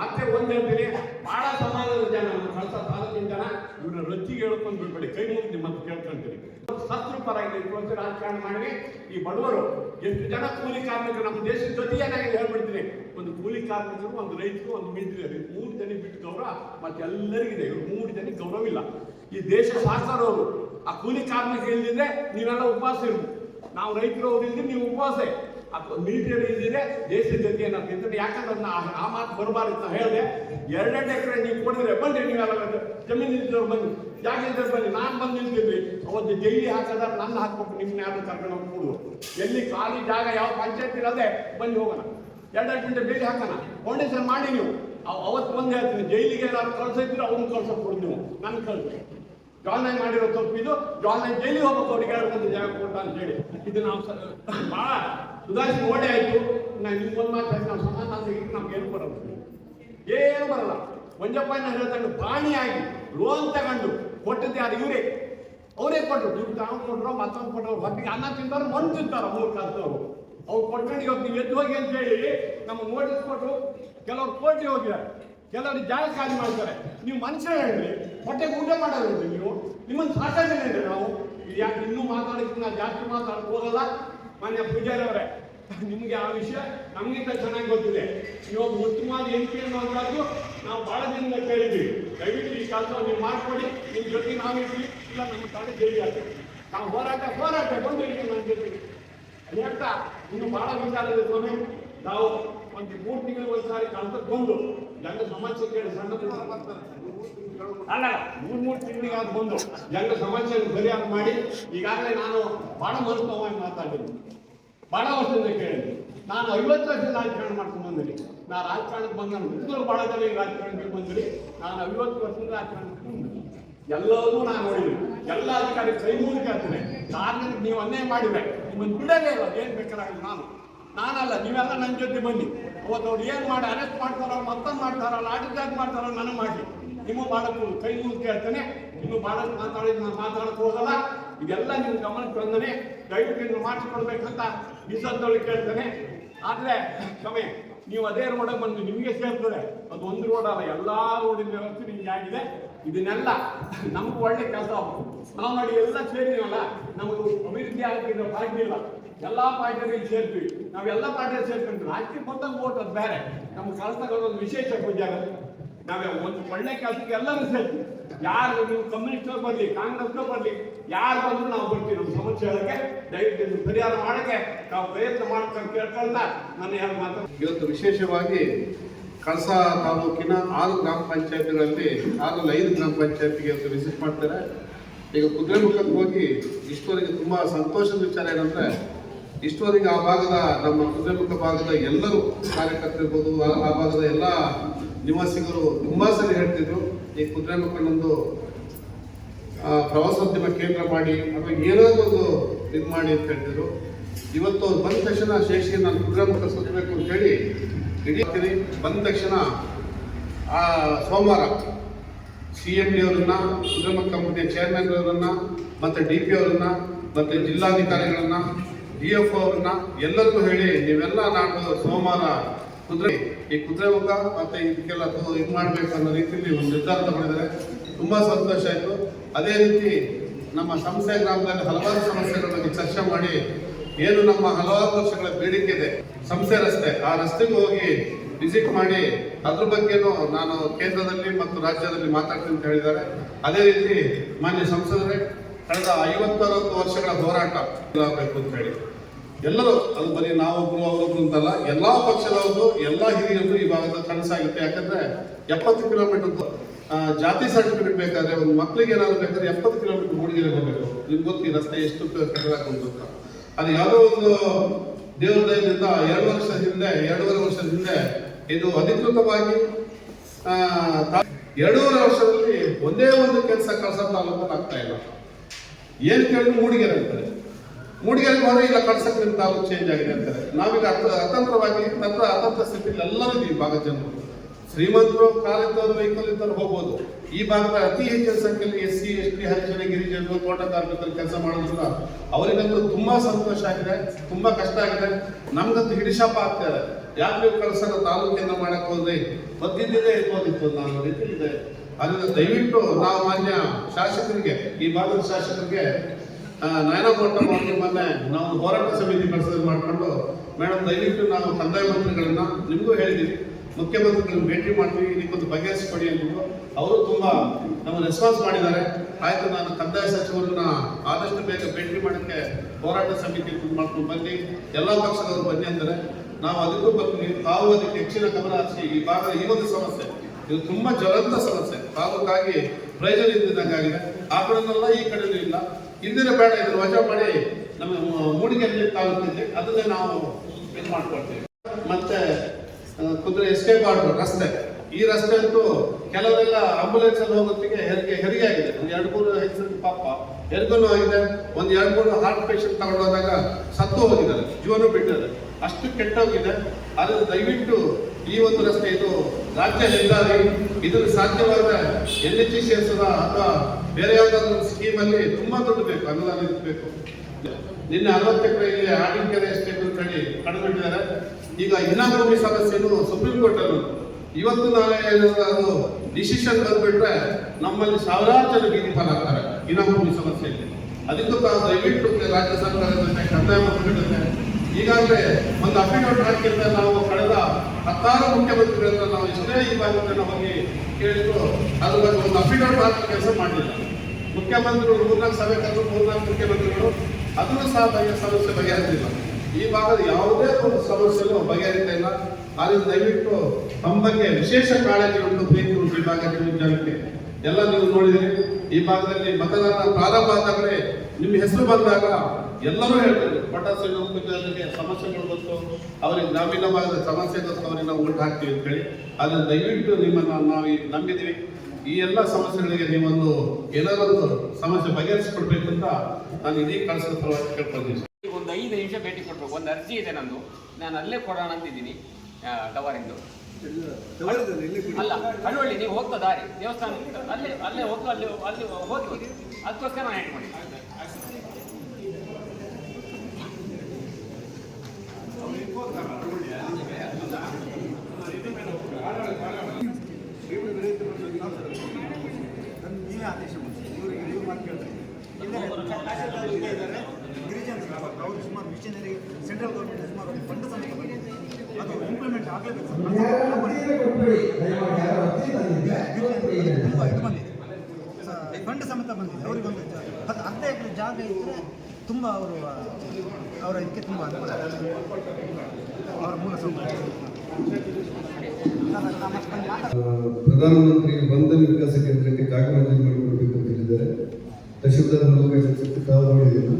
ಮತ್ತೆ ಒಂದ್ ಹೇಳ್ತೀನಿ ಬಹಳ ಸಮಾಜದ ಜನ ನಮ್ಮ ಕಳಸ ತಾಲೂಕಿನ ಜನ ಇವ್ರನ್ನ ರೊಚ್ಚಿಗೆ ಹೇಳ್ಕೊಂಡು ಬಿಡ್ಬೇಡಿ. ಕೈ ಮುಗಿದು ಮತ್ತೆ ಕೇಳ್ಕೊಂತೀರಿ ಸತ್ರು ಪರವಾಗಿಲ್ಲ ಇಟ್ಕೊಂಡು ರಾಜಕಾರಣ ಮಾಡಿ ಈ ಬಡವರು ಎಷ್ಟು ಜನ ಕೂಲಿ ಕಾರ್ಮಿಕರು ನಮ್ಮ ದೇಶದ ಜೊತೆ ಏನಾಗಿ ಹೇಳ್ಬಿಡ್ತೀನಿ. ಒಂದು ಕೂಲಿ ಕಾರ್ಮಿಕರು, ಒಂದು ರೈತರು, ಒಂದು ಮಿಲಿಟರಿ ಮೂರು ಜನ ಬಿಟ್ಟು ಗೌರವ ಮತ್ತೆ ಎಲ್ಲರಿಗಿದೆ. ಇವ್ರು ಮೂರು ಜನ ಗೌರವ ಇಲ್ಲ. ಈ ದೇಶ ಸಾಕಾರವರು ಆ ಕೂಲಿ ಕಾರ್ಮಿಕ ಇಲ್ದಿದ್ರೆ ನೀವೆಲ್ಲ ಉಪವಾಸ ಇರ್ಬೋದು ನಾವು ರೈತರು ಅವ್ರು ಇಲ್ದಿದ್ರೆ ನೀವು ಉಪವಾಸ. ಮಿಲಿಟರಿ ಇದ್ದೀರಿ, ದೇಶದ ಜೊತೆ ಏನಾಗ್ತಿದ್ರೆ ಯಾಕಂದ್ರೆ ಅದನ್ನ ಆ- ಮಾತು ಬರಬಾರ್ದು ಅಂತ ಹೇಳಿದೆ. ಎರಡೆರಡು ಎಕರೆ ನೀವು ಕೊಡಿದ್ರೆ ಬನ್ನಿ ನೀವೆಲ್ಲ ಜಮೀನು ಇದ್ದವ್ರು ಬನ್ನಿ. ಜಾಗ ಇದ್ದವ್ರು ಬನ್ನಿ. ನಾನು ಬಂದು ನಿಲ್ತಿದ್ವಿ ಅವತ್ತು ಜೈಲಿ ಹಾಕದ ನನ್ನ ಹಾಕ್ಬೇಕು ನಿಮ್ಮನ್ನ ಯಾರು ಕರ್ಕೊಂಡು ಹೋಗಿ ಎಲ್ಲಿ ಖಾಲಿ ಜಾಗ, ಯಾವ ಪಂಚಾಯತ್ ಇರೋದೆ? ಬನ್ನಿ ಹೋಗೋಣ. ಎರಡೆರಡು ಗಂಟೆ ಬೇಲಿ ಹಾಕೋಣ. ಫೌಂಡೇಶನ್ ಮಾಡಿ ನೀವು. ಅವ್- ಅವತ್ತು ಬಂದು ಹೇಳ್ತೀನಿ. ಜೈಲಿಗೆ ಏನಾದ್ರು ಕಳ್ಸಿದ್ರೆ ಅವ್ನು ಕಳ್ಸೋಕೆ ಕೊಡ್ತೀವಿ ನನ್ನ ಕಳ್ಸಿ. ಜಾನ್ಲೈನ್ ಮಾಡಿರೋ ತಪ್ಪು ಇದು. ಜಾನ್ಲೈನ್ ಜೈಲಿಗೆ ಹೋಗ್ಬೇಕು. ಅವ್ರಿಗೆ ಮಂದಿ ಜಾಗ ಕೊಟ್ಟ ಅಂತ ಹೇಳಿ. ಇದು ನಾವು ಬಹಳ ಸುಧಾರಿಸಿ ನೋಡಿ ಆಯ್ತು. ನಾನು ನಿಮ್ಗೆ ಒಂದು ಮಾತು ಹೇಳಿ ನಾವು ಸಮಾಧಾನ ಇಟ್ಟು ನಮ್ಗೆ ಏನು ಬರೋದು ಏನು ಬರಲ್ಲ. ಮಂಜಪ್ಪನ ಹೇಳ್ತಾನೆ ಪ್ರಾಣಿಯಾಗಿ ಲೋನ್ ತಗೊಂಡು ಕೊಟ್ಟಿದ್ದೆ ಅದು ಇವರೇ. ಅವರೇ ಕೊಟ್ಟರು ದುಡ್ಡು ತಾವು ಕೊಟ್ಟರು ಮತ್ತೊಂದು ಕೊಟ್ಟರು ಹೊಟ್ಟಿಗೆ ಅನ್ನ ತಿಂತಾರೆ ಮಣ್ಣು ತಿಂತಾರೆ ಮೂರು ಅವರು ಅವ್ರು ಕೊಟ್ಕೊಂಡು ನೀವು ಎದ್ದು ಹೋಗಿ ಅಂತ ಹೇಳಿ ನಮ್ಮ ನೋಟಿಸ್ ಕೊಟ್ಟು ಕೆಲವರು ಕೋಟಿ ಹೋಗಿದ್ದಾರೆ. ಕೆಲವರು ಜಾಗ ಖಾಲಿ ಮಾಡ್ತಾರೆ. ನೀವು ಮನುಷ್ಯ ಹೇಳ್ರಿ. ಹೊಟ್ಟೆಗೆ ಊಟ ಮಾಡೋದ್ರಿ ನೀವು. ನಿಮ್ಮನ್ನು ಸಾಕಾಗಿಲ್ಲ ನಾವು. ಯಾಕೆ ಇನ್ನೂ ಮಾತಾಡೋಕ್ಕೆ ಜಾಸ್ತಿ ಮಾತಾಡಕ್ಕೆ ಹೋಗಲ್ಲ. ಮಾನ್ಯ ಪೂಜಾರಿ ನಿಮ್ಗೆ ಆ ವಿಷಯ ನಮಗಿಂತ ಚೆನ್ನಾಗಿ ಗೊತ್ತಿದೆ. ನೀವು ಉತ್ತಮವಾದ ಎಂಪಿ ಅನ್ನೋದಾದ್ರು ನಾವು ಬಹಳ ದಿನದಿಂದ ಕೇಳಿದ್ವಿ ದಯವಿಟ್ಟು ಈ ಕೆಲಸವನ್ನು ನೀವು ಮಾಡ್ಕೊಡಿ ನಿಮ್ಮ ಜೊತೆ ನಾವು ಇರ್ತೀವಿ. ಇಲ್ಲ, ನಮ್ಮ ತಾಳೆ ಜೈಲಿ ಆಗ್ತದೆ ನಾವು ಹೋರಾಟ ಹೋರಾಟ ಬಂದು ಇಲ್ಲಿ ನನ್ನ ಜೊತೆಗೆ ಹೇಳ್ತಾ ಇನ್ನು ಬಹಳ ವಿಚಾರದ ಸ್ವಾಮಿ. ನಾವು ಒಂದು ಮೂರು ತಿಂಗಳು ಒಂದ್ಸಾರಿ ಕಳ್ಸಕ್ ಬಂದು ನನ್ನ ಸಮಸ್ಯೆ ಕೇಳಿ ಸಣ್ಣ ಅಲ್ಲ, ಮೂರು ಮೂರು ತಿಂಗಳಿಗೆ ಅದು ಬಂದು ಜಂಗ ಸಮಸ್ಯೆ ಸರಿಯಾಗಿ ಮಾಡಿ ಈಗಾಗಲೇ ನಾನು ಬಹಳ ಮನಸ್ತವಾಗಿ ಮಾತಾಡಿದ್ದೀನಿ. ಬಹಳ ವರ್ಷದಿಂದ ಕೇಳಿದ್ದೆ ನಾನು ಐವತ್ತು ವರ್ಷದ ರಾಜಕಾರಣ ಮಾಡ್ಕೊಂಡು ಬಂದಿರಿ ನಾ ರಾಜಕಾರಣಕ್ಕೆ ಬಂದ ನಾನು ಬಹಳ ಜನ ರಾಜಕಾರಣಕ್ಕೆ ಬಂದಿರಿ. ನಾನು ಐವತ್ತು ವರ್ಷದಿಂದ ರಾಜಕಾರಣಕ್ಕೆ ಬಂದೆ. ಎಲ್ಲವೂ ನಾನು ನೋಡಿದ್ದೀನಿ. ಎಲ್ಲ ಅಧಿಕಾರಿ ಕೈ ಮೂಲಕ ಕೇಳ್ತೇನೆ ಕಾರಣಕ್ಕೆ ನೀವು ಅನ್ಯಾಯ ಮಾಡಿದ್ರೆ ನಿಮ್ಮನ್ನು ಬಿಡಲೇ ಇಲ್ಲ. ಏನು ಬೇಕಾಗಿಲ್ಲ ನಾನು. ನಾನಲ್ಲ, ನೀವೆಲ್ಲ ನನ್ನ ಜೊತೆ ಬನ್ನಿ. ಅವತ್ತು ಅವ್ರು ಏನು ಮಾಡಿ ಅರೆಸ್ಟ್ ಮಾಡ್ತಾರೋ ಮತ್ತೊಂದು ಮಾಡ್ತಾರಲ್ಲ ಲಾಠಿ ಮಾಡ್ತಾರೋ ನನಗೆ ಮಾಡಿ ನಿಮ್ಮ ಮಾಡಕ್ಕೂ ಕೈ ಮುಗಿದು ಕೇಳ್ತಾನೆ. ನಿಮ್ಮ ಬಹಳಷ್ಟು ಮಾತಾಡಿದ ನಾನು ಮಾತಾಡಕ್ ಹೋಗಲ್ಲ. ಇದೆಲ್ಲ ನಿಮ್ಮ ಗಮನಕ್ಕೆ ಬಂದನೆ ದಯವಿಟ್ಟು ನೀವು ಮಾಡಿಸ್ಕೊಡ್ಬೇಕಂತ ನಿಸಂತೊಳಗೆ ಕೇಳ್ತಾನೆ. ಆದ್ರೆ ಕಮೆ ನೀವು ಅದೇ ರೋಡಲ್ಲಿ ಬಂದು ನಿಮಗೆ ಸೇರ್ತದೆ. ಅದು ಒಂದು ರೋಡ್ ಅಲ್ಲ, ಎಲ್ಲಾ ರೋಡಿನ ವ್ಯವಸ್ಥೆ ನಿಮ್ಗೆ ಆಗಿದೆ. ಇದನ್ನೆಲ್ಲ ನಮ್ಗೆ ಒಳ್ಳೆ ಕೆಲಸ ನಾವು ನೋಡಿ ಎಲ್ಲ ಸೇರಿದೀವಲ್ಲ ನಮಗೆ ಅಭಿವೃದ್ಧಿ ಆಗಿರೋ ಪಾರ್ಟಿ ಇಲ್ಲ. ಎಲ್ಲಾ ಪಾರ್ಟಿಗಳಿಗೆ ಸೇರ್ತೀವಿ. ನಾವೆಲ್ಲ ಪಾರ್ಟಿಯಲ್ಲಿ ಸೇರ್ಕೊಂಡ್ರೆ ರಾಜಕೀಯ ಬಂದಾಗ ಓಟ್ ಅದು ಬೇರೆ. ನಮ್ಮ ಒಂದು ವಿಶೇಷ ಪೂಜಾರ ನಾವೇ ಒಂದು ಒಳ್ಳೆ ಕೆಲಸಕ್ಕೆ ಎಲ್ಲರೂ ಸೇರ್ತೀವಿ. ಯಾರು ನೀವು ಕಮ್ಯುನಿಸ್ಟ್ ಬರಲಿ ಕಾಂಗ್ರೆಸ್ ಬರಲಿ, ಯಾರು ಬಂದ್ರು ನಾವು ಬರ್ತೀವಿ ನಮ್ಮ ಸಮಸ್ಯೆ ಹೇಳಕ್ಕೆ. ದಯವಿಟ್ಟು ಪರಿಹಾರ ಮಾಡಕ್ಕೆ ನಾವು ಪ್ರಯತ್ನ ಮಾಡ್ಕೊಂಡು ಕೇಳ್ಕೊಳ್ತಾ ನನ್ನ ಯಾರು ಮಾತ್ರ ಇವತ್ತು ವಿಶೇಷವಾಗಿ ಕಳಸ ತಾಲೂಕಿನ ಆರು ಗ್ರಾಮ ಪಂಚಾಯತ್ಗಳಲ್ಲಿ ಆರು ಐದು ಗ್ರಾಮ ಪಂಚಾಯತ್ಗೆ ಇವತ್ತು ವಿಸಿಟ್ ಮಾಡ್ತಾರೆ. ಈಗ ಕುದುರೆಮುಖಕ್ಕೆ ಹೋಗಿ ಇಷ್ಟವರೆಗೆ ತುಂಬ ಸಂತೋಷದ ವಿಚಾರ ಏನಂದ್ರೆ, ಇಷ್ಟವರೆಗೆ ಆ ಭಾಗದ ನಮ್ಮ ಕುದುರೆಮುಖ ಭಾಗದ ಎಲ್ಲರೂ ಕಾರ್ಯಕರ್ತರಿರ್ಬೋದು ಆ ಭಾಗದ ಎಲ್ಲ ನಿವಾಸಿಗರು ತುಂಬಾ ಸಲ ಹೇಳ್ತಿದ್ರು, ಈ ಕುದುರೆ ಮಕ್ಕಳೊಂದು ಪ್ರವಾಸೋದ್ಯಮ ಕೇಂದ್ರ ಮಾಡಿ, ಅಥವಾ ಏನಾದರೂ ಒಂದು ಇದು ಮಾಡಿ ಅಂತ ಹೇಳ್ತಿದ್ರು. ಇವತ್ತು ಬಂದ ತಕ್ಷಣ ಶೇಷಿ ನಾನು ಕುದುರೆಮುಖ ಸುತ್ತಬೇಕು ಅಂತ ಹೇಳಿ, ಇಡೀ ಬಂದ ತಕ್ಷಣ, ಆ, ಸೋಮವಾರ ಸಿ ಎಂ ಡಿ ಅವರನ್ನು, ಕುದುರೆ ಕಂಪನಿಯ ಚೇರ್ಮನ್ ಅವರನ್ನ, ಮತ್ತೆ ಡಿ ಪಿ ಅವರನ್ನ, ಮತ್ತೆ ಜಿಲ್ಲಾಧಿಕಾರಿಗಳನ್ನ ಡಿ ಎಫ್ ಅವರನ್ನ ಎಲ್ಲರಿಗೂ ಹೇಳಿ, ನೀವೆಲ್ಲ ನಾನು ಸೋಮವಾರ ಕುದುರೆ, ಈ ಕುದುರೆ ಮುಖ ಮತ್ತೆ ಇದಕ್ಕೆಲ್ಲ ಇದು ಮಾಡಬೇಕು ಅನ್ನೋ ರೀತಿಯಲ್ಲಿ ಒಂದು ನಿರ್ಧಾರ ತಗೊಂಡಿದ್ದಾರೆ. ತುಂಬಾ ಸಂತೋಷ ಆಯಿತು. ಅದೇ ರೀತಿ ನಮ್ಮ ಸಂಸ್ಥೆ ಗ್ರಾಮದಲ್ಲಿ ಹಲವಾರು ಸಮಸ್ಯೆಗಳ ಬಗ್ಗೆ ಚರ್ಚೆ ಮಾಡಿ ಏನು ನಮ್ಮ ಹಲವಾರು ವರ್ಷಗಳ ಬೇಡಿಕೆ ಇದೆ. ಸಂಸ್ಥೆ ರಸ್ತೆ. ಆ ರಸ್ತೆಗೆ ಹೋಗಿ ವಿಸಿಟ್ ಮಾಡಿ ಅದ್ರ ಬಗ್ಗೆನೂ ನಾನು ಕೇಂದ್ರದಲ್ಲಿ ಮತ್ತು ರಾಜ್ಯದಲ್ಲಿ ಮಾತಾಡ್ತೀನಿ ಅಂತ ಹೇಳಿದ್ದಾರೆ. ಅದೇ ರೀತಿ ಮಾನ್ಯ ಸಂಸದರೇ, ಕಳೆದ ಐವತ್ತರವತ್ತು ವರ್ಷಗಳ ಹೋರಾಟ ಆಗಬೇಕು ಅಂತ ಹೇಳಿ. ಎಲ್ಲರೂ, ಅದು ಬರೀ ನಾವೊಬ್ರು, ಅವರೊಬ್ರು ಅಂತಲ್ಲ, ಎಲ್ಲಾ ಪಕ್ಷದವರು ಎಲ್ಲಾ ಹಿರಿಯರು ಈ ಭಾಗದ ಕನಸಾಗುತ್ತೆ ಯಾಕಂದ್ರೆ ಎಪ್ಪತ್ತು ಕಿಲೋಮೀಟರ್ ಜಾತಿ ಸರ್ಟಿಫಿಕೇಟ್ ಬೇಕಾದ್ರೆ ಒಂದು ಮಕ್ಕಳಿಗೆ ಏನಾದ್ರು ಬೇಕಾದ್ರೆ ಎಪ್ಪತ್ತು ಕಿಲೋಮೀಟರ್ ಮೂಡಿಗೆರೆ ಹೋಗಬೇಕು. ನಿಮ್ಗೆ ಗೊತ್ತಿ ರಸ್ತೆ ಎಷ್ಟು ಕೆಟ್ಟದಾಗ್ತದೆ ಅಂತ. ಅದು ಯಾವುದೋ ಒಂದು ದೇವಾಲಯದಿಂದ ಎರಡು ವರ್ಷ ಹಿಂದೆ, ಎರಡೂವರೆ ವರ್ಷ ಹಿಂದೆ, ಇದು ಅಧಿಕೃತವಾಗಿ ಎರಡೂವರೆ ವರ್ಷದಲ್ಲಿ ಒಂದೇ ಒಂದು ಕೆಲಸ ಕಳಸ ತಾಲೂಕಲ್ಲಿ ಆಗ್ತಾ ಇಲ್ಲ. ಏನ್ ಕೇಳಿದ್ರು ಮೂಡಿಗೆರೆ ಅಂತಾರೆ. ಮೂಡಿಗೆರೆ ಹೋದ್ರೆ ಈಗ ಕಳ್ಸಕ್ಕೆ ನಿಮ್ಮ ತಾಲೂಕು ಚೇಂಜ್ ಆಗಿದೆ ಅಂತಾರೆ ನಾವೀಗ ಅತ, ಅತಂತ್ರವಾಗಿ ತತ್ರ ಅತಂತ್ರ ಸ್ಥಿತಿಯಲ್ಲಿ ಎಲ್ಲರೂ ಈ ಭಾಗದ ಜನರು ಶ್ರೀಮಂತರು, ಕಾಲಿದ್ದವರು ವೆಹಿಕಲ್ ಇದ್ದವರು ಹೋಗ್ಬೋದು. ಈ ಭಾಗದ ಅತಿ ಹೆಚ್ಚಿನ ಸಂಖ್ಯೆಯಲ್ಲಿ ಎಸ್ ಸಿ, ಎಸ್ ಟಿ, ಹರಿಜನ, ಗಿರಿಜನರು ತೋಟ ಕಾರ್ಮಿಕರು ಕೆಲಸ ಮಾಡೋದ್ರಿಂದ ಅವರಿಗಂತೂ ತುಂಬಾ ಸಂತೋಷ ಆಗಿದೆ, ತುಂಬಾ ಕಷ್ಟ ಆಗಿದೆ. ನಮ್ಗಂತೂ ಹಿಡಿಶಾಪ ಆಗ್ತಾರೆ ಯಾಕೆ ನೀವು ತಾಲೂಕಿನ ಮಾಡಕ್ಕೆ ಮಾಡಕ್ ಹೋದ್ರಿ? ಮದ್ದಿದ್ದೇ ಇರ್ಬೋದಿತ್ತು ನಾನು ರೀತಿ ಇದೆ ಅದರಿಂದ ದಯವಿಟ್ಟು ನಾವು ಮಾನ್ಯ ಶಾಸಕರಿಗೆ, ಈ ಭಾಗದ ಶಾಸಕರಿಗೆ ಆ, ನಯನ ಕೊಟ್ಟ ಅವ್ರಿಗೆ ಮೊನ್ನೆ ನಾವು ಹೋರಾಟ ಸಮಿತಿ ಪರಿಸರ ಮಾಡಿಕೊಂಡು ಮೇಡಮ್ ದಯವಿಟ್ಟು ನಾವು ಕಂದಾಯ ಮಂತ್ರಿಗಳನ್ನ ನಿಮಗೂ ಹೇಳಿದ್ದೀವಿ ಮುಖ್ಯಮಂತ್ರಿಗಳನ್ನ ಭೇಟಿ ಮಾಡ್ತೀವಿ ಇದಕ್ಕೊಂದು ಬಗೆಹರಿಸ್ಕೊಡಿ ಅಂದ್ಬಿಟ್ಟು ಅವರು ತುಂಬ ನಮ್ಮ ರೆಸ್ಪಾನ್ಸ್ ಮಾಡಿದ್ದಾರೆ. ಆಯಿತು ನಾನು ಕಂದಾಯ ಸಚಿವರನ್ನ ಆದಷ್ಟು ಬೇಗ ಭೇಟಿ ಮಾಡೋಕ್ಕೆ ಹೋರಾಟ ಸಮಿತಿ ಮಾಡ್ಕೊಂಡು ಬನ್ನಿ. ಎಲ್ಲ ಪಕ್ಷದವರು ಬನ್ನಿ ಅಂದರೆ ನಾವು ಅದಕ್ಕೂ ಬರ್ತೀವಿ ತಾವು ಅದಕ್ಕೆ ಹೆಚ್ಚಿನ ಗಮನ ಹರಿಸಿ ಈ ಭಾಗದ ಈ ಒಂದು ಸಮಸ್ಯೆ ಇದು ತುಂಬ ಜ್ವಲಂತ ಸಮಸ್ಯೆ. ತಾಲೂಕಾಗಿ ಪ್ರಯೋಜನ ಇದ್ದಂಗಾಗಿದೆ ಆ ಕಡೆನೆಲ್ಲ ಈ ಕಡೆನೂ ಇಲ್ಲ. ಹಿಂದಿನ ಬೇಡ ಇದನ್ನು ವಜಾ ಮಾಡಿ ನಮ್ಮ ಮೂಡಿಗೆ ಆಗುತ್ತಿದೆ ಅದನ್ನೇ ನಾವು ಇದು ಮಾಡ್ಕೊಳ್ತೀವಿ. ಮತ್ತೆ ಕುದುರೆ ಎಸ್ಕೇಪ್ ಮಾಡಿದ್ರು ರಸ್ತೆ. ಈ ರಸ್ತೆ ಅಂತೂ ಕೆಲವರೆಲ್ಲ ಆಂಬುಲೆನ್ಸ್ ಅಲ್ಲಿ ಹೋಗೋತ್ತಿಗೆ ಹೆರಿಗೆ ಹೆರಿಗೆ ಆಗಿದೆ. ಒಂದು ಎರಡು ಮೂರು ಹೆಸರು ಪಾಪ ಹೆರಿಗೂ ಆಗಿದೆ. ಒಂದು ಎರಡು ಮೂರು ಹಾರ್ಟ್ ಪೇಷಂಟ್ ತಗೊಂಡು ಹೋದಾಗ ಸತ್ತು ಹೋಗಿದ್ದಾರೆ. ಜೀವನ ಬಿಟ್ಟಿದ್ದಾರೆ. ಅಷ್ಟು ಕೆಟ್ಟೋಗಿದೆ. ಆದರೆ ದಯವಿಟ್ಟು ಈ ಒಂದು ರಸ್ತೆ ಇದು ರಾಜ್ಯ ಹೆದ್ದಾರಿ ಇದನ್ನು ಸಾಧ್ಯವಾದ ಎನ್ ಎಚ್ ಸೇರಿಸದ ಅಥವಾ ಬೇರೆ ಯಾವ್ದಾದ್ರು ಒಂದು ಸ್ಕೀಮಲ್ಲಿ ತುಂಬಾ ದುಡ್ಡು ಬೇಕು, ಅನುದಾನ ಇರಬೇಕು ನಿನ್ನೆ ಅರವತ್ತು ಎಕರೆ ಇಲ್ಲಿ ಆಡಿಕೆರೆ ಎಸ್ಟೇಟ್ ಅಂತ ಹೇಳಿ ಕಂಡುಬಿಟ್ಟಿದ್ದಾರೆ ಈಗ ಇನಾಮಿ ಸಮಸ್ಯೆನು ಸುಪ್ರೀಂ ಕೋರ್ಟ್ ಅಲ್ಲಿ. ಇವತ್ತು ನಾಳೆ ಏನಾದ್ರು ಡಿಸಿಷನ್ ಬಂದ್ಬಿಟ್ರೆ ನಮ್ಮಲ್ಲಿ ಸಾವಿರಾರು ಜನ ಬೀದಿ ಪಾಲಾಗ್ತಾರೆ. ಇನಾಮಿ ಸಮಸ್ಯೆಯಲ್ಲಿ ಅದಕ್ಕೂ ತಾವು ದಯವಿಟ್ಟು ರಾಜ್ಯ ಸರ್ಕಾರದ ಕಂದಾಯ ಜೊತೆ ಈಗಾಗಲೇ ಒಂದು ಅಫಿಡವಿಟ್ ಹಾಕಿದ್ದ ನಾವು ಕಳೆದ ಹತ್ತಾರು ಮುಖ್ಯಮಂತ್ರಿಗಳನ್ನ ನಾವು ಇಷ್ಟೇ ಈ ಭಾಗದಲ್ಲಿ ಹೋಗಿ ಕೇಳಿದ್ರು ಅದ್ರ ಬಗ್ಗೆ ಒಂದು ಅಫಿಡವಿಟ್ ಹಾಕಿ ಕೆಲಸ ಮಾಡಲಿಲ್ಲ. ಮುಖ್ಯಮಂತ್ರಿಗಳು, ಮೂರ್ನಾಲ್ಕು ಸಭೆ ಕರೆದು ಮೂರ್ನಾಲ್ಕು ಮುಖ್ಯಮಂತ್ರಿಗಳು, ಅದನ್ನು ಸಹ ಬಗೆ ಸಮಸ್ಯೆ ಬಗೆಹರಿಸಿಲ್ಲ. ಈ ಭಾಗದ ಯಾವುದೇ ಒಂದು ಸಮಸ್ಯೆನೂ ಬಗೆಹರಿತಾ ಇಲ್ಲ. ಆದ್ದರಿಂದ ದಯವಿಟ್ಟು ತಮ್ಮ ಬಗ್ಗೆ ವಿಶೇಷ ಕಾಳಜಿ ಉಂಟು ಪ್ರೀತಿ ಈ ಭಾಗದ ಜನಕ್ಕೆ. ಎಲ್ಲ ನೀವು ನೋಡಿದಿರಿ, ಈ ಭಾಗದಲ್ಲಿ ಮತದಾನ ಪ್ರಾರಂಭ ಆದಾಗಲೇ ನಿಮ್ಮ ಹೆಸರು ಬಂದಾಗ ಎಲ್ಲರೂ ಹೇಳ್ತಾರೆ ಸಂಘಕ್ಕೆ ಸಮಸ್ಯೆಗಳು ಬಂತು, ಅವರಿಗೆ ಗ್ರಾಮೀಣ ಭಾಗದ ಸಮಸ್ಯೆ ಗೊತ್ತು ಅವರಿಗೆ ನಾವು ಓಟ್ ಹಾಕ್ತೀವಿ ಅಂತ ಹೇಳಿ ಅದನ್ನ ದಯವಿಟ್ಟು ನಿಮ್ಮನ್ನು ನಾವು ನಂಬಿದ್ದೀವಿ. ಈ ಎಲ್ಲ ಸಮಸ್ಯೆಗಳಿಗೆ ನೀವೊಂದು ಏನಾದರೂ ಸಮಸ್ಯೆ ಬಗೆಹರಿಸ್ಕೊಡ್ಬೇಕು ಅಂತ ನಾನು ಇಡೀ ಕಳಿಸೋ ಪರವಾಗಿ ಕೇಳ್ಕೊಂಡಿದ್ದೀನಿ ಒಂದು ಐದು ನಿಮಿಷ ಭೇಟಿ ಕೊಟ್ಟರು ಒಂದು ಅರ್ಜಿ ಇದೆ ನಂದು, ನಾನು ಅಲ್ಲೇ ಕೊಡೋಣ ಅಂತಿದ್ದೀನಿ ಟವರಿಂದು ಅಲ್ಲ ಕಳುವಳ್ಳಿ ನೀವು ಹೋಗ್ತಾ ದಾರಿ, ದೇವಸ್ಥಾನ, ಅಲ್ಲೇ ಅಲ್ಲೇ ಹೋಗ್ತಾ ಅಲ್ಲಿ ಅಲ್ಲಿ ಹೋಗಿ ಅದಕ್ಕೋಸ್ಕರ ನಾನು ಇಟ್ಕೊಂಡಿದ್ದೀನಿ ನೀವೇ ಆದೇಶ ಮಾಡಿ ಇವರಿಗೆ ನೀವು ಮಾತು ಕೇಳ್ತಾರೆ ಇದ್ದಾರೆ ಗಿರಿಜನ ಅವರು ಸುಮಾರು ಮಿಷನರಿ ಸೆಂಟ್ರಲ್ ಗೌರ್ಮೆಂಟ್ ಸುಮಾರು ಒಂದು ಫಂಡ್ ಸಮೇತ ಬಂದಿದೆ ಅದು ಇಂಪ್ಲಿಮೆಂಟ್ ಆಗಲೇಬೇಕು ತುಂಬ ಇದು ಬಂದಿದೆ ಫಂಡ್ ಸಮೇತ ಬಂದಿದೆ ಅವರಿಗೊಂದು ಹತ್ತು ಅರ್ಧ ಎಕರೆ ಜಾಗ ಇದ್ದರೆ ತುಂಬ ಅವರು ಅವರ ಇದಕ್ಕೆ ತುಂಬ ಅನುಕೂಲ. ಅವರ ಮೂಲ. ಪ್ರಧಾನಮಂತ್ರಿ ಬಂಧನ ವಿಕಾಸ ಕೇಂದ್ರಕ್ಕೆ ಮಂಜೂರು ಮಾಡಿಕೊಡ್ಬೇಕು ಅಂತ ಹೇಳಿದ್ದಾರೆ ತಹಶೀಲ್ದಾರ್ ಮೂಲಕ ತಾವು ನೋಡಿದ್ದೀವಿ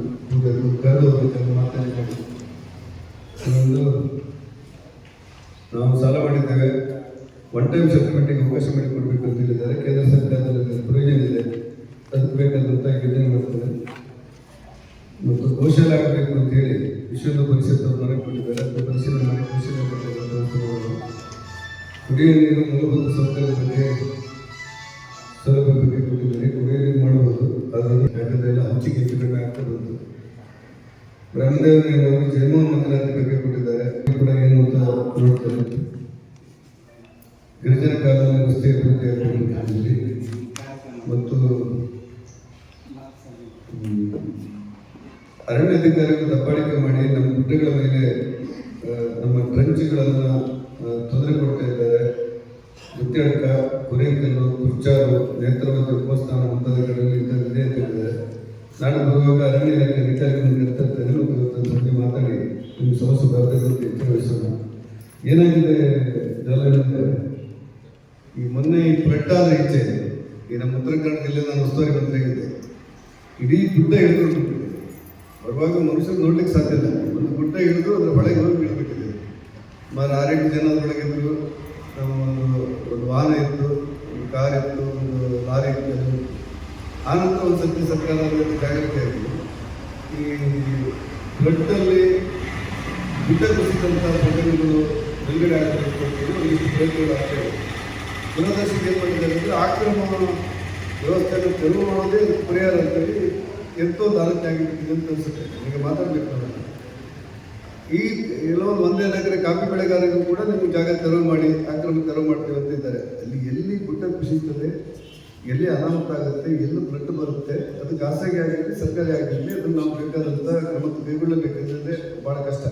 ಕರೆದು ಹೋಗ್ಬೇಕು ಮಾತಾಡಿ ಇನ್ನೊಂದು ನಾವು ಸಾಲ ಮಾಡಿದ್ದೇವೆ ಒನ್ ಟೈಮ್ ಸೆಟಲ್ಮೆಂಟಿಗೆ ಅವಕಾಶ ಮಾಡಿಕೊಡ್ಬೇಕು ಅಂತ ಹೇಳಿದ್ದಾರೆ ಕೇಂದ್ರ ಸರ್ಕಾರದಲ್ಲಿ ಪ್ರಯೋಜನ ಇದೆ ಅದಕ್ಕೆ ಬೇಕಾದಂಥ ಯೋಜನೆ ಮಾಡ್ತಾರೆ ಮತ್ತು ಕೌಶಲ್ಯ ಆಗಬೇಕು ಅಂತ ಹೇಳಿ ವಿಶ್ವ ಪರಿಷತ್ ಮನೆ ಕೊಟ್ಟಿದ್ದಾರೆ ಪರಿಶೀಲನೆ ಮಾಡಿ ಕೊಟ್ಟಿದ್ದಾರೆ ಕುಡಿಯುವ ನೀರು ಮೂಲಭೂತ ಸೌಕರ್ಯ ಬಗ್ಗೆ ಸೌಲಭ್ಯ ಬಗ್ಗೆ ಕೊಟ್ಟಿದ್ದಾರೆ. ಕುಡಿಯುವ ನೀರು ಮಾಡಬಹುದು ಅದರಲ್ಲಿ ಎಲ್ಲ ಹಂಚಿಕೆ ಹೆಚ್ಚು ಕಡಿಮೆ ಆಗ್ತಾ ಬಂತು ಬ್ರಹ್ಮದೇವ ಜನ್ಮ ಮಂದಿರಾತಿ ಬಗ್ಗೆ ಕೊಟ್ಟಿದ್ದಾರೆ. ಕೂಡ ಏನು ಅಂತ ನೋಡ್ತಾರೆ ಗಿರಿಜನ ಕಾಲದಲ್ಲಿ ರಸ್ತೆ ಅಭಿವೃದ್ಧಿ ಮತ್ತು ಅರಣ್ಯ ಅಧಿಕಾರಿಗಳು ದಬ್ಬಾಳಿಕೆ ಮಾಡಿ ನಮ್ಮ ಗುಡ್ಡಗಳ ಮೇಲೆ ನಮ್ಮ ಟ್ರಂಚ್ಗಳನ್ನು ತೊಂದರೆ ಕೊಡ್ತಾ ಇದ್ದಾರೆ. ಗುತ್ತೇಳಕ ಕುರೇಕಲ್ಲು, ಕುರ್ಚಾರು ನೇತ್ರಾವತಿ ಉಪಸ್ಥಾನ ಮುಂತಾದ ಕಡೆಗಳಲ್ಲಿ ಅಂತ ಹೇಳಿದ್ದಾರೆ ನಾನು ಬರುವಾಗ ಅರಣ್ಯ ಇಲಾಖೆ ಅಧಿಕಾರಿಗಳನ್ನು ಮಾತಾಡಿ ನಿಮ್ಮ ಸಮಸ್ಯೆ ಬರ್ತದೆ ವಹಿಸೋಣ ಏನಾಗಿದೆ ಈ ಮೊನ್ನೆ ಈ ಪೆಟ್ಟಾದ ಈಚೆ, ಈ ನಮ್ಮ ಉತ್ತರ ಕನ್ನಡ ಜಿಲ್ಲೆ ನಾನು ಉಸ್ತುವಾರಿ ಮಂತ್ರಿಯಾಗಿದ್ದೆ. ಇಡೀ ದುಡ್ಡ ಹಿಡಿದು ಬರುವಾಗ ಮನುಷ್ಯರು ನೋಡ್ಲಿಕ್ಕೆ ಸಾಧ್ಯ ಇಲ್ಲ. ಒಂದು ಗುಡ್ಡ ಹಿಡಿದು ಅದರ ಹೊಳೆಗೆ ಹೋಗಿ ಬೀಳ್ಬಿಟ್ಟಿದೆ. ಸುಮಾರು ಆರೆಂಟು ಜನ ಅದರೊಳಗಿದ್ರು ನಾವು ಒಂದು ಒಂದು ವಾಹನ ಇತ್ತು ಒಂದು ಕಾರ್ ಇತ್ತು ಒಂದು ಲಾರಿ ಇತ್ತು. ಆನಂತರ ಒಂದು ಸತ್ಯ ಸರ್ಕಾರ ಜಾಗೃತಿ ಆಯಿತು ಈ ಬ್ಲಡ್ಡಲ್ಲಿ ಗುಡ್ಡ ಕುಸಿದಂಥ ಪ್ರಕರಣಗಳು ಬಿಡುಗಡೆ ಆಗಬೇಕು ಒಂದಿಷ್ಟು ಪ್ರಯತ್ನಗಳು ಆಗ್ತಾ ಇದೆ ದೂರದರ್ಶನ ಏನು ಮಾಡಿದ್ದಾರೆ ಅಂದರೆ ಆಕ್ರಮ ವ್ಯವಸ್ಥೆಯನ್ನು ತೆರವು ಮಾಡೋದೇ ಪರಿಹಾರ ಅಂತೇಳಿ ಎಂತೋ ದಾರಜ್ಞ ಆಗಿಬಿಟ್ಟಿದೆ ಅಂತ ಅನ್ಸುತ್ತೆ. ನನಗೆ ಮಾತಾಡಬೇಕು ಈ ಎಲ್ಲೋ ಒಂದೇ ನಗರ ಕಾಫಿ ಬೆಳೆಗಾರರು ಕೂಡ ನಿಮ್ಗೆ ಜಾಗ ತೆರವು ಮಾಡಿ, ಆಕ್ರಮ ತೆರವು ಮಾಡ್ತೀವಿ ಅಂತ ಇದ್ದಾರೆ. ಅಲ್ಲಿ ಎಲ್ಲಿ ಗುಡ್ಡ ಕುಸಿತದೆ ಎಲ್ಲಿ ಅನಾಹುತ ಆಗುತ್ತೆ, ಎಲ್ಲಿ ಬ್ಲಡ್ ಬರುತ್ತೆ ಅದು ಖಾಸಗಿ ಆಗಿರಲಿ, ಸರ್ಕಾರಿ ಆಗಿರಲಿ, ಅದನ್ನು ನಾವು ಬೇಕಾದಂಥ ಕ್ರಮ ಕೈಗೊಳ್ಳಬೇಕಂದ್ರೆ ಭಾಳ ಕಷ್ಟ.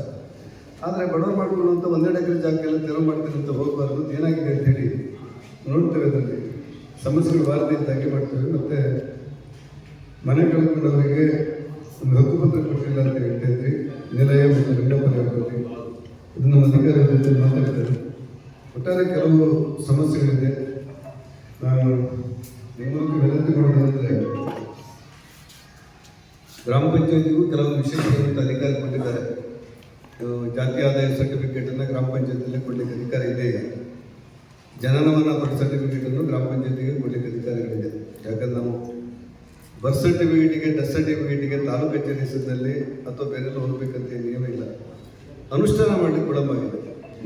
ಆದರೆ ಬಡವರು ಮಾಡಿಕೊಳ್ಳುವಂಥ ಒಂದೆರಡು ಎಕರೆ ಜಾಗಕ್ಕೆಲ್ಲ ತೆರವು ಮಾಡ್ತೀನಿ ಅಂತ ಹೋಗಬಾರ್ದು. ಏನಾಗಿದೆ ಅಂತ ಹೇಳಿ ನೋಡ್ತೇವೆ ಅದರಲ್ಲಿ. ಸಮಸ್ಯೆಗಳು ಬಾರದೆ ಇದ್ದಾಗೆ ಮಾಡ್ತೇವೆ. ಮತ್ತು ಮನೆ ಕಳ್ಕೊಂಡವರಿಗೆ ಒಂದು ಹಕ್ಕುಪತ್ರ ಕೊಟ್ಟಿಲ್ಲ ಅಂತ ಹೇಳ್ತಾ ನಿಲಯ ಮತ್ತು ಬಗ್ಗೆ ಇದು ನಮ್ಮ ಅಧಿಕಾರಿಗಳ ಜೊತೆ ಮಾತಾಡ್ತಾರೆ. ಒಟ್ಟಾರೆ ಕೆಲವು ಸಮಸ್ಯೆಗಳಿದೆ. ನಾನು ನಿಮ್ಮಲ್ಲಿ ವಿನಂತಿ ಮಾಡೋದಂದರೆ ಗ್ರಾಮ ಪಂಚಾಯತಿಗೂ ಕೆಲವೊಂದು ವಿಶೇಷವಾದಂಥ ಅಧಿಕಾರ ಕೊಟ್ಟಿದ್ದಾರೆ. ಜಾತಿ ಆದಾಯ ಸರ್ಟಿಫಿಕೇಟನ್ನು ಗ್ರಾಮ ಪಂಚಾಯತಿಯಲ್ಲೇ ಕೊಡಲಿಕ್ಕೆ ಅಧಿಕಾರ ಇದೆ. ಜನನಮನ ಬರ್ತ್ ಸರ್ಟಿಫಿಕೇಟನ್ನು ಗ್ರಾಮ ಪಂಚಾಯತಿಗೆ ಕೊಡಲಿಕ್ಕೆ ಅಧಿಕಾರಗಳಿದೆ. ಯಾಕಂದ್ರೆ ನಾವು ಬರ್ತ್ ಸರ್ಟಿಫಿಕೇಟಿಗೆ ಡೆತ್ ಸರ್ಟಿಫಿಕೇಟಿಗೆ ತಾಲೂಕು ಕಚೇರಿ ಹೆಸರಿನಲ್ಲಿ ಅಥವಾ ಬೇರೆಲ್ಲ ಹೋಗಬೇಕಂತ ನಿಯಮ ಇಲ್ಲ. ಅನುಷ್ಠಾನ ಮಾಡಲಿಕ್ಕೆ ವಿಳಂಬಾಗಿದೆ